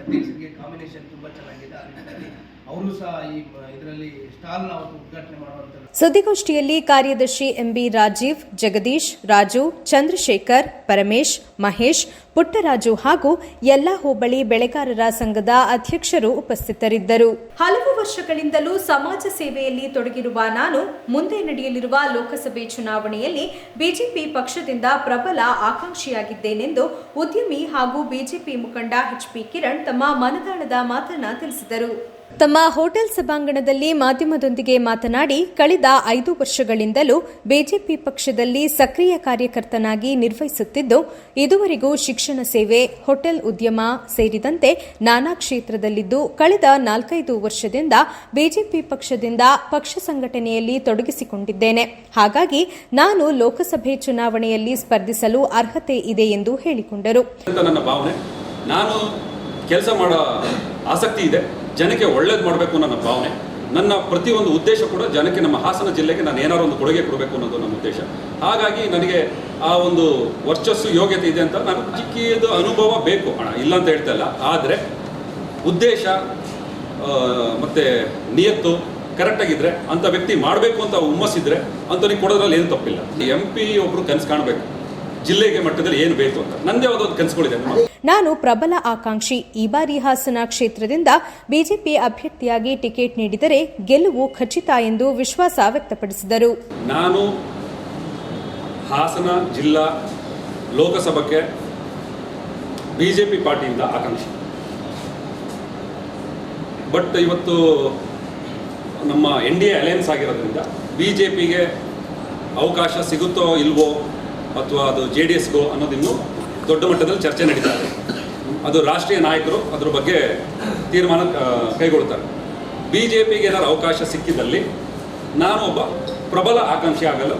ಅಧ್ಯಕ್ಷರಿಗೆ ಕಾಂಬಿನೇಷನ್ ತುಂಬ ಚೆನ್ನಾಗಿದೆ. ಆ ನಿಟ್ಟಿನಲ್ಲಿ ಅವರು ಸಹ ಈ ಇದರಲ್ಲಿ ಸ್ಟಾಲ್ನ ಅವತ್ತು ಉದ್ಘಾಟನೆ ಮಾಡುವಂಥ ಸುದ್ದಿಗೋಷ್ಠಿಯಲ್ಲಿ ಕಾರ್ಯದರ್ಶಿ ಎಂಬಿ ರಾಜೀವ್, ಜಗದೀಶ್, ರಾಜು, ಚಂದ್ರಶೇಖರ್, ಪರಮೇಶ್, ಮಹೇಶ್, ಪುಟ್ಟರಾಜು ಹಾಗೂ ಎಲ್ಲಾ ಹೋಬಳಿ ಬೆಳೆಗಾರರ ಸಂಘದ ಅಧ್ಯಕ್ಷರು ಉಪಸ್ಥಿತರಿದ್ದರು. ಹಲವು ವರ್ಷಗಳಿಂದಲೂ ಸಮಾಜ ಸೇವೆಯಲ್ಲಿ ತೊಡಗಿರುವ ನಾನು, ಮುಂದೆ ನಡೆಯಲಿರುವ ಲೋಕಸಭೆ ಚುನಾವಣೆಯಲ್ಲಿ ಬಿಜೆಪಿ ಪಕ್ಷದಿಂದ ಪ್ರಬಲ ಆಕಾಂಕ್ಷಿಯಾಗಿದ್ದೇನೆಂದು ಉದ್ಯಮಿ ಹಾಗೂ ಬಿಜೆಪಿ ಮುಖಂಡ ಎಚ್ಪಿ ಕಿರಣ್ ತಮ್ಮ ಮನದಾಳದ ಮಾತನ್ನ ತಿಳಿಸಿದರು. ತಮ್ಮ ಹೋಟೆಲ್ ಸಭಾಂಗಣದಲ್ಲಿ ಮಾಧ್ಯಮದೊಂದಿಗೆ ಮಾತನಾಡಿ, ಕಳೆದ ಐದು ವರ್ಷಗಳಿಂದಲೂ ಬಿಜೆಪಿ ಪಕ್ಷದಲ್ಲಿ ಸಕ್ರಿಯ ಕಾರ್ಯಕರ್ತನಾಗಿ ನಿರ್ವಹಿಸುತ್ತಿದ್ದು, ಇದುವರೆಗೂ ಶಿಕ್ಷಣ ಸೇವೆ, ಹೋಟೆಲ್ ಉದ್ಯಮ ಸೇರಿದಂತೆ ನಾನಾ ಕ್ಷೇತ್ರದಲ್ಲಿದ್ದು, ಕಳೆದ ನಾಲ್ಕೈದು ವರ್ಷದಿಂದ ಬಿಜೆಪಿ ಪಕ್ಷದಿಂದ ಪಕ್ಷ ಸಂಘಟನೆಯಲ್ಲಿ ತೊಡಗಿಸಿಕೊಂಡಿದ್ದೇನೆ. ಹಾಗಾಗಿ ನಾನು ಲೋಕಸಭೆ ಚುನಾವಣೆಯಲ್ಲಿ ಸ್ಪರ್ಧಿಸಲು ಅರ್ಹತೆ ಇದೆ ಎಂದು ಹೇಳಿಕೊಂಡರು. ಕೆಲಸ ಮಾಡೋ ಆಸಕ್ತಿ ಇದೆ. ಜನಕ್ಕೆ ಒಳ್ಳೇದು ಮಾಡಬೇಕು ನನ್ನ ಭಾವನೆ. ನನ್ನ ಪ್ರತಿಯೊಂದು ಉದ್ದೇಶ ಕೂಡ ಜನಕ್ಕೆ ನಮ್ಮ ಹಾಸನ ಜಿಲ್ಲೆಗೆ ನಾನು ಏನಾರು ಒಂದು ಕೊಡುಗೆ ಕೊಡಬೇಕು ಅನ್ನೋದು ನನ್ನ ಉದ್ದೇಶ. ಹಾಗಾಗಿ ನನಗೆ ಆ ಒಂದು ವರ್ಚಸ್ಸು ಯೋಗ್ಯತೆ ಇದೆ ಅಂತ ನಾನು ಚಿಕ್ಕಿದ ಅನುಭವ ಬೇಕು ಹಣ ಇಲ್ಲ ಅಂತ ಹೇಳ್ತಾ ಇಲ್ಲ. ಆದರೆ ಉದ್ದೇಶ ಮತ್ತು ಮತ್ತೆ ನಿಯತ್ತು ಕರೆಕ್ಟಾಗಿದ್ದರೆ ಅಂಥ ವ್ಯಕ್ತಿ ಮಾಡಬೇಕು ಅಂತ ಹುಮ್ಮಸ್ಸಿದ್ರೆ ಅಂಥವ್ರಿಗೆ ಕೊಡೋದ್ರಲ್ಲಿ ಏನು ತಪ್ಪಿಲ್ಲ. ಎಂ ಪಿ ಒಬ್ಬರು ಕನಸು ಕಾಣಬೇಕು. ಜಿಲ್ಲೆಗೆ ಮಟ್ಟದಲ್ಲಿ ಏನು ಬೇಕು ಅಂತ. ನಂದೇ ಯಾವುದೋ ಕನಸುಗಳಿದೆ ನಮ್ಮ ನಾನು ಪ್ರಬಲ ಆಕಾಂಕ್ಷಿ ಈ ಬಾರಿ ಹಾಸನ ಕ್ಷೇತ್ರದಿಂದ ಬಿಜೆಪಿ ಅಭ್ಯರ್ಥಿಯಾಗಿ ಟಿಕೆಟ್ ನೀಡಿದರೆ ಗೆಲುವು ಖಚಿತ ಎಂದು ವಿಶ್ವಾಸ ವ್ಯಕ್ತಪಡಿಸಿದರು. ನಾನು ಹಾಸನ ಜಿಲ್ಲಾ ಲೋಕಸಭೆಗೆ ಬಿಜೆಪಿ ಪಾರ್ಟಿಯಿಂದ ಆಕಾಂಕ್ಷಿ. ಬಟ್ ಇವತ್ತು ನಮ್ಮ ಎನ್ ಡಿ ಎ ಅಲಯನ್ಸ್ ಆಗಿರೋದ್ರಿಂದ ಬಿ ಜೆ ಪಿಗೆ ಅವಕಾಶ ಸಿಗುತ್ತೋ ಇಲ್ವೋ ಅಥವಾ ಅದು ಜೆ ಡಿ ಎಸ್ಗೋ ಅನ್ನೋದಿನ್ನೂ ದೊಡ್ಡ ಮಟ್ಟದಲ್ಲಿ ಚರ್ಚೆ ನಡೀತಾ ಅದು ರಾಷ್ಟ್ರೀಯ ನಾಯಕರು ಅದ್ರ ಬಗ್ಗೆ ತೀರ್ಮಾನ ಕೈಗೊಳ್ತಾರೆ. ಬಿ ಜೆ ಪಿಗೆ ಅವಕಾಶ ಸಿಕ್ಕಿದಲ್ಲಿ ನಾನು ಒಬ್ಬ ಪ್ರಬಲ ಆಕಾಂಕ್ಷಿ ಆಗಲು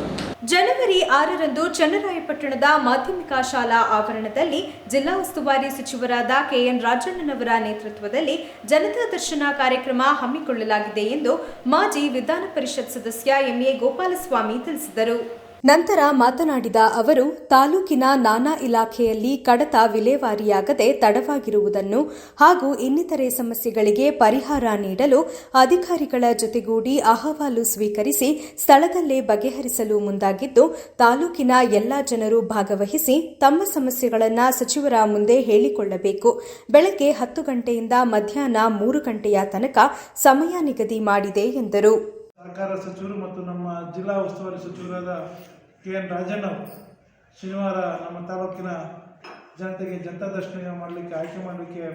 ಜನವರಿ ಆರರಂದು ಚನ್ನರಾಯಪಟ್ಟಣದ ಮಾಧ್ಯಮಿಕ ಶಾಲಾ ಆವರಣದಲ್ಲಿ ಜಿಲ್ಲಾ ಉಸ್ತುವಾರಿ ಸಚಿವರಾದ ಕೆಎನ್ ರಾಜಣ್ಣನವರ ನೇತೃತ್ವದಲ್ಲಿ ಜನತಾ ದರ್ಶನ ಕಾರ್ಯಕ್ರಮ ಹಮ್ಮಿಕೊಳ್ಳಲಾಗಿದೆ ಎಂದು ಮಾಜಿ ವಿಧಾನ ಪರಿಷತ್ ಸದಸ್ಯ ಎಂಎ ಗೋಪಾಲಸ್ವಾಮಿ ತಿಳಿಸಿದರು. ನಂತರ ಮಾತನಾಡಿದ ಅವರು, ತಾಲೂಕಿನ ನಾನಾ ಇಲಾಖೆಯಲ್ಲಿ ಕಡತ ವಿಲೇವಾರಿಯಾಗದೆ ತಡವಾಗಿರುವುದನ್ನು ಹಾಗೂ ಇನ್ನಿತರೆ ಸಮಸ್ಯೆಗಳಿಗೆ ಪರಿಹಾರ ನೀಡಲು ಅಧಿಕಾರಿಗಳ ಜೊತೆಗೂಡಿ ಅಹವಾಲು ಸ್ವೀಕರಿಸಿ ಸ್ಥಳದಲ್ಲೇ ಬಗೆಹರಿಸಲು ಮುಂದಾಗಿದ್ದು, ತಾಲೂಕಿನ ಎಲ್ಲಾ ಜನರು ಭಾಗವಹಿಸಿ ತಮ್ಮ ಸಮಸ್ಯೆಗಳನ್ನು ಸಚಿವರ ಮುಂದೆ ಹೇಳಿಕೊಳ್ಳಬೇಕು. ಬೆಳಗ್ಗೆ ಹತ್ತು ಗಂಟೆಯಿಂದ ಮಧ್ಯಾಹ್ನ ಮೂರು ಗಂಟೆಯ ತನಕ ಸಮಯ ನಿಗದಿ ಮಾಡಿದೆ ಎಂದರು. ಸರ್ಕಾರ ಸಚಿವರು ಮತ್ತು ನಮ್ಮ ಜಿಲ್ಲಾ ಉಸ್ತುವಾರಿ ಸಚಿವರಾದ ಕೆ ಎನ್ ರಾಜಣ್ಣ ಶನಿವಾರ ನಮ್ಮ ತಾಲೂಕಿನ ಜನತೆಗೆ ಜನತಾ ದರ್ಶನ ಮಾಡಲಿಕ್ಕೆ ಆಯ್ಕೆ ಮಾಡಲಿಕ್ಕೆ,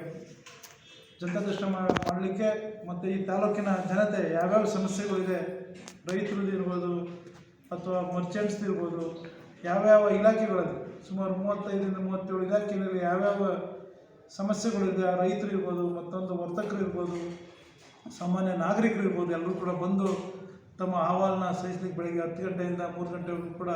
ಜನತಾದರ್ಶನ ಮಾಡಲಿಕ್ಕೆ ಮತ್ತು ಈ ತಾಲೂಕಿನ ಜನತೆ ಯಾವ್ಯಾವ ಸಮಸ್ಯೆಗಳಿದೆ ರೈತರದ್ದು ಇರ್ಬೋದು ಅಥವಾ ಮರ್ಚೆಂಟ್ಸ್ ಇರ್ಬೋದು, ಯಾವ್ಯಾವ ಇಲಾಖೆಗಳಲ್ಲಿ ಸುಮಾರು ಮೂವತ್ತೈದರಿಂದ ಮೂವತ್ತೇಳು ಇಲಾಖೆಗಳಲ್ಲಿ ಯಾವ್ಯಾವ ಸಮಸ್ಯೆಗಳಿದೆ ರೈತರು ಇರ್ಬೋದು ಮತ್ತೊಂದು ವರ್ತಕರು ಇರ್ಬೋದು ಸಾಮಾನ್ಯ ನಾಗರಿಕರು ಇರ್ಬೋದು ಎಲ್ಲರೂ ಕೂಡ ಬಂದು ತಮ್ಮ ಅಹವಾಲನ್ನ ಸಹಿಸಲಿಕ್ಕೆ ಬೆಳಗ್ಗೆ ಹತ್ತು ಗಂಟೆಯಿಂದ ಮೂರು ಗಂಟೆವರೆಗೂ ಕೂಡ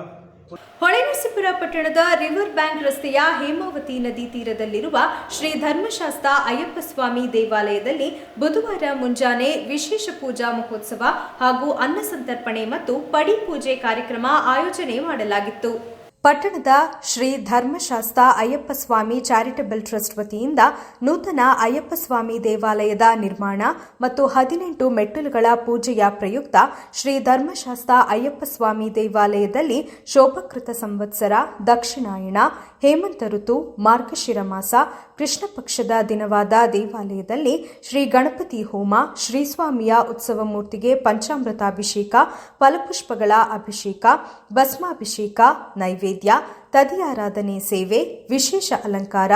ಹೊಳೆನರಸೀಪುರ ಪಟ್ಟಣದ ರಿವರ್ ಬ್ಯಾಂಕ್ ರಸ್ತೆಯ ಹೇಮಾವತಿ ನದಿ ತೀರದಲ್ಲಿರುವ ಶ್ರೀ ಧರ್ಮಶಾಸ್ತ್ರ ಅಯ್ಯಪ್ಪ ಸ್ವಾಮಿ ದೇವಾಲಯದಲ್ಲಿ ಬುಧವಾರ ಮುಂಜಾನೆ ವಿಶೇಷ ಪೂಜಾ ಮಹೋತ್ಸವ ಹಾಗೂ ಅನ್ನ ಸಂತರ್ಪಣೆ ಮತ್ತು ಪಡಿ ಪೂಜೆ ಕಾರ್ಯಕ್ರಮ ಆಯೋಜನೆ ಮಾಡಲಾಗಿತ್ತು. ಪಟ್ಟಣದ ಶ್ರೀ ಧರ್ಮಶಾಸ್ತ್ರ ಅಯ್ಯಪ್ಪಸ್ವಾಮಿ ಚಾರಿಟಬಲ್ ಟ್ರಸ್ಟ್ ವತಿಯಿಂದ ನೂತನ ಅಯ್ಯಪ್ಪಸ್ವಾಮಿ ದೇವಾಲಯದ ನಿರ್ಮಾಣ ಮತ್ತು ಹದಿನೆಂಟು ಮೆಟ್ಟಲುಗಳ ಪೂಜೆಯ ಪ್ರಯುಕ್ತ ಶ್ರೀ ಧರ್ಮಶಾಸ್ತ್ರ ಅಯ್ಯಪ್ಪಸ್ವಾಮಿ ದೇವಾಲಯದಲ್ಲಿ ಶೋಭಕೃತ ಸಂವತ್ಸರ, ದಕ್ಷಿಣಾಯಣ, ಹೇಮಂತ ಋತು ಮಾರ್ಗಶಿರ ಮಾಸ ಕೃಷ್ಣ ಪಕ್ಷದ ದಿನವಾದ ದೇವಾಲಯದಲ್ಲಿ ಶ್ರೀ ಗಣಪತಿ ಹೋಮ ಶ್ರೀಸ್ವಾಮಿಯ ಉತ್ಸವ ಮೂರ್ತಿಗೆ ಪಂಚಾಮೃತಾಭಿಷೇಕ, ಫಲಪುಷ್ಪಗಳ ಅಭಿಷೇಕ, ಭಸ್ಮಾಭಿಷೇಕ, ನೈವೇದ್ಯ ರೀತಿಯ ತದಿಯಾರಾಧನೆ ಸೇವೆ, ವಿಶೇಷ ಅಲಂಕಾರ,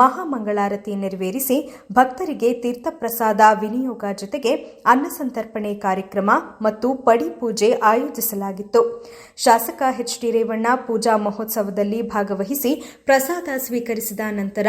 ಮಹಾಮಂಗಳಾರತಿ ನೆರವೇರಿಸಿ ಭಕ್ತರಿಗೆ ತೀರ್ಥಪ್ರಸಾದ ವಿನಿಯೋಗ ಜೊತೆಗೆ ಅನ್ನಸಂತರ್ಪಣೆ ಕಾರ್ಯಕ್ರಮ ಮತ್ತು ಪಡಿ ಪೂಜೆ ಆಯೋಜಿಸಲಾಗಿತ್ತು. ಶಾಸಕ ಎಚ್ ಡಿ ರೇವಣ್ಣ ಪೂಜಾ ಮಹೋತ್ಸವದಲ್ಲಿ ಭಾಗವಹಿಸಿ ಪ್ರಸಾದ ಸ್ವೀಕರಿಸಿದ ನಂತರ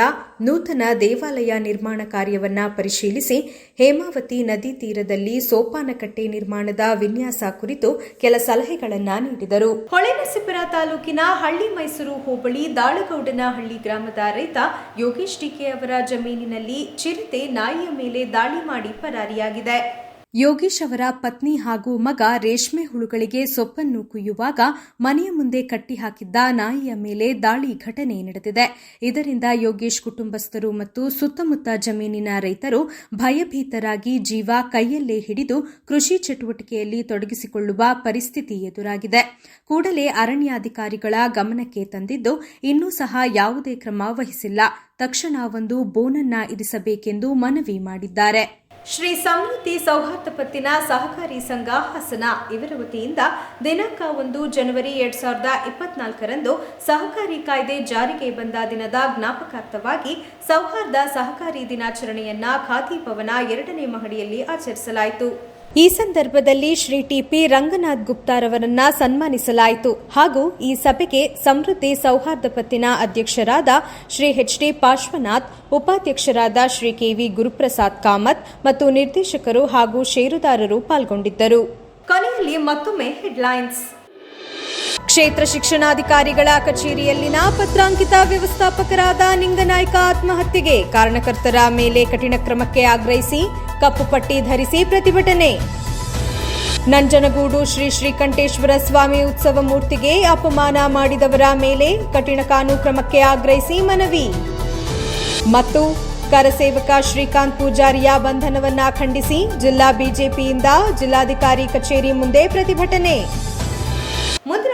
ನೂತನ ದೇವಾಲಯ ನಿರ್ಮಾಣ ಕಾರ್ಯವನ್ನ ಪರಿಶೀಲಿಸಿ ಹೇಮಾವತಿ ನದಿ ತೀರದಲ್ಲಿ ಸೋಪಾನಕಟ್ಟೆ ನಿರ್ಮಾಣದ ವಿನ್ಯಾಸ ಕುರಿತು ಕೆಲ ಸಲಹೆಗಳನ್ನು ನೀಡಿದರು. ಹೊಳೆನಸಿಪುರ ತಾಲೂಕಿನ ಹಳ್ಳಿ ಮೈಸೂರು ಹೋಬಳಿ ದಾಳಗೌಡನಹಳ್ಳಿ ಗ್ರಾಮದ ರೈತ ಯೋಗೇಶ್ ಡಿಕೆ ಅವರ ಜಮೀನಿನಲ್ಲಿ ಚಿರತೆ ನಾಯಿಯ ಮೇಲೆ ದಾಳಿ ಮಾಡಿ ಪರಾರಿಯಾಗಿದೆ. ಯೋಗೇಶ್ ಅವರ ಪತ್ನಿ ಹಾಗೂ ಮಗ ರೇಷ್ಮೆ ಹುಳುಗಳಿಗೆ ಸೊಪ್ಪನ್ನು ಕುಯ್ಯುವಾಗ ಮನೆಯ ಮುಂದೆ ಕಟ್ಟಿಹಾಕಿದ್ದ ನಾಯಿಯ ಮೇಲೆ ದಾಳಿ ಘಟನೆ ನಡೆದಿದೆ. ಇದರಿಂದ ಯೋಗೇಶ್ ಕುಟುಂಬಸ್ಥರು ಮತ್ತು ಸುತ್ತಮುತ್ತ ಜಮೀನಿನ ರೈತರು ಭಯಭೀತರಾಗಿ ಜೀವ ಕೈಯಲ್ಲೇ ಹಿಡಿದು ಕೃಷಿ ಚಟುವಟಿಕೆಯಲ್ಲಿ ತೊಡಗಿಸಿಕೊಳ್ಳುವ ಪರಿಸ್ಥಿತಿ ಎದುರಾಗಿದೆ. ಕೂಡಲೇ ಅರಣ್ಯಾಧಿಕಾರಿಗಳ ಗಮನಕ್ಕೆ ತಂದಿದ್ದು, ಇನ್ನೂ ಸಹ ಯಾವುದೇ ಕ್ರಮ ವಹಿಸಿಲ್ಲ. ತಕ್ಷಣ ಒಂದು ಬೋನನ್ನ ಇರಿಸಬೇಕೆಂದು ಮನವಿ ಮಾಡಿದ್ದಾರೆ. ಶ್ರೀ ಸಮೃದ್ಧಿ ಸೌಹಾರ್ದ ಪತ್ತಿನ ಸಹಕಾರಿ ಸಂಘ ಹಾಸನ ಇವರ ವತಿಯಿಂದ ದಿನಾಂಕ ಒಂದು ಜನವರಿ ಎರಡ್ ಸಾವಿರದ ಇಪ್ಪತ್ನಾಲ್ಕರಂದು ಸಹಕಾರಿ ಕಾಯ್ದೆ ಜಾರಿಗೆ ಬಂದ ದಿನದ ಜ್ಞಾಪಕಾರ್ಥವಾಗಿ ಸೌಹಾರ್ದ ಸಹಕಾರಿ ದಿನಾಚರಣೆಯನ್ನ ಖಾದಿ ಭವನ ಎರಡನೇ ಮಹಡಿಯಲ್ಲಿ ಆಚರಿಸಲಾಯಿತು. ಈ ಸಂದರ್ಭದಲ್ಲಿ ಶ್ರೀ ಟಿಪಿ ರಂಗನಾಥ್ ಗುಪ್ತಾರವರನ್ನ ಸನ್ಮಾನಿಸಲಾಯಿತು. ಹಾಗೂ ಈ ಸಭೆಗೆ ಸಮೃದ್ಧಿ ಸೌಹಾರ್ದ ಪತ್ತಿನ ಅಧ್ಯಕ್ಷರಾದ ಶ್ರೀ ಎಚ್ ಡಿ ಪಾರ್ಶ್ವನಾಥ್, ಉಪಾಧ್ಯಕ್ಷರಾದ ಶ್ರೀ ಕೆವಿ ಗುರುಪ್ರಸಾದ್ ಕಾಮತ್ ಮತ್ತು ನಿರ್ದೇಶಕರು ಹಾಗೂ ಷೇರುದಾರರು ಪಾಲ್ಗೊಂಡಿದ್ದರು. ಕೊನೆಯಲ್ಲಿ ಮತ್ತೊಮ್ಮೆ ಹೆಡ್ಲೈನ್ಸ್. ಕ್ಷೇತ್ರ ಶಿಕ್ಷಣಾಧಿಕಾರಿಗಳ ಕಚೇರಿಯಲ್ಲಿನ ಪತ್ರಾಂಕಿತ ವ್ಯವಸ್ಥಾಪಕರಾದ ನಿಂಗನಾಯ್ಕ ಆತ್ಮಹತ್ಯೆಗೆ ಕಾರಣಕರ್ತರ ಮೇಲೆ ಕಠಿಣ ಕ್ರಮಕ್ಕೆ ಆಗ್ರಹಿಸಿ, ಕಪ್ಪು ಪಟ್ಟಿ ಧರಿಸಿ ಪ್ರತಿಭಟನೆ. ನಂಜನಗೂಡು ಶ್ರೀ ಶ್ರೀಕಂಠೇಶ್ವರ ಸ್ವಾಮಿ ಉತ್ಸವ ಮೂರ್ತಿಗೆ ಅಪಮಾನ ಮಾಡಿದವರ ಮೇಲೆ ಕಠಿಣ ಕಾನೂನು ಕ್ರಮಕ್ಕೆ ಆಗ್ರಹಿಸಿ ಮನವಿ. ಮತ್ತು ಕರಸೇವಕ ಶ್ರೀಕಾಂತ್ ಪೂಜಾರಿಯ ಬಂಧನವನ್ನ ಖಂಡಿಸಿ ಜಿಲ್ಲಾ ಬಿಜೆಪಿಯಿಂದ ಜಿಲ್ಲಾಧಿಕಾರಿ ಕಚೇರಿ ಮುಂದೆ ಪ್ರತಿಭಟನೆ. ಮುಂದಿನ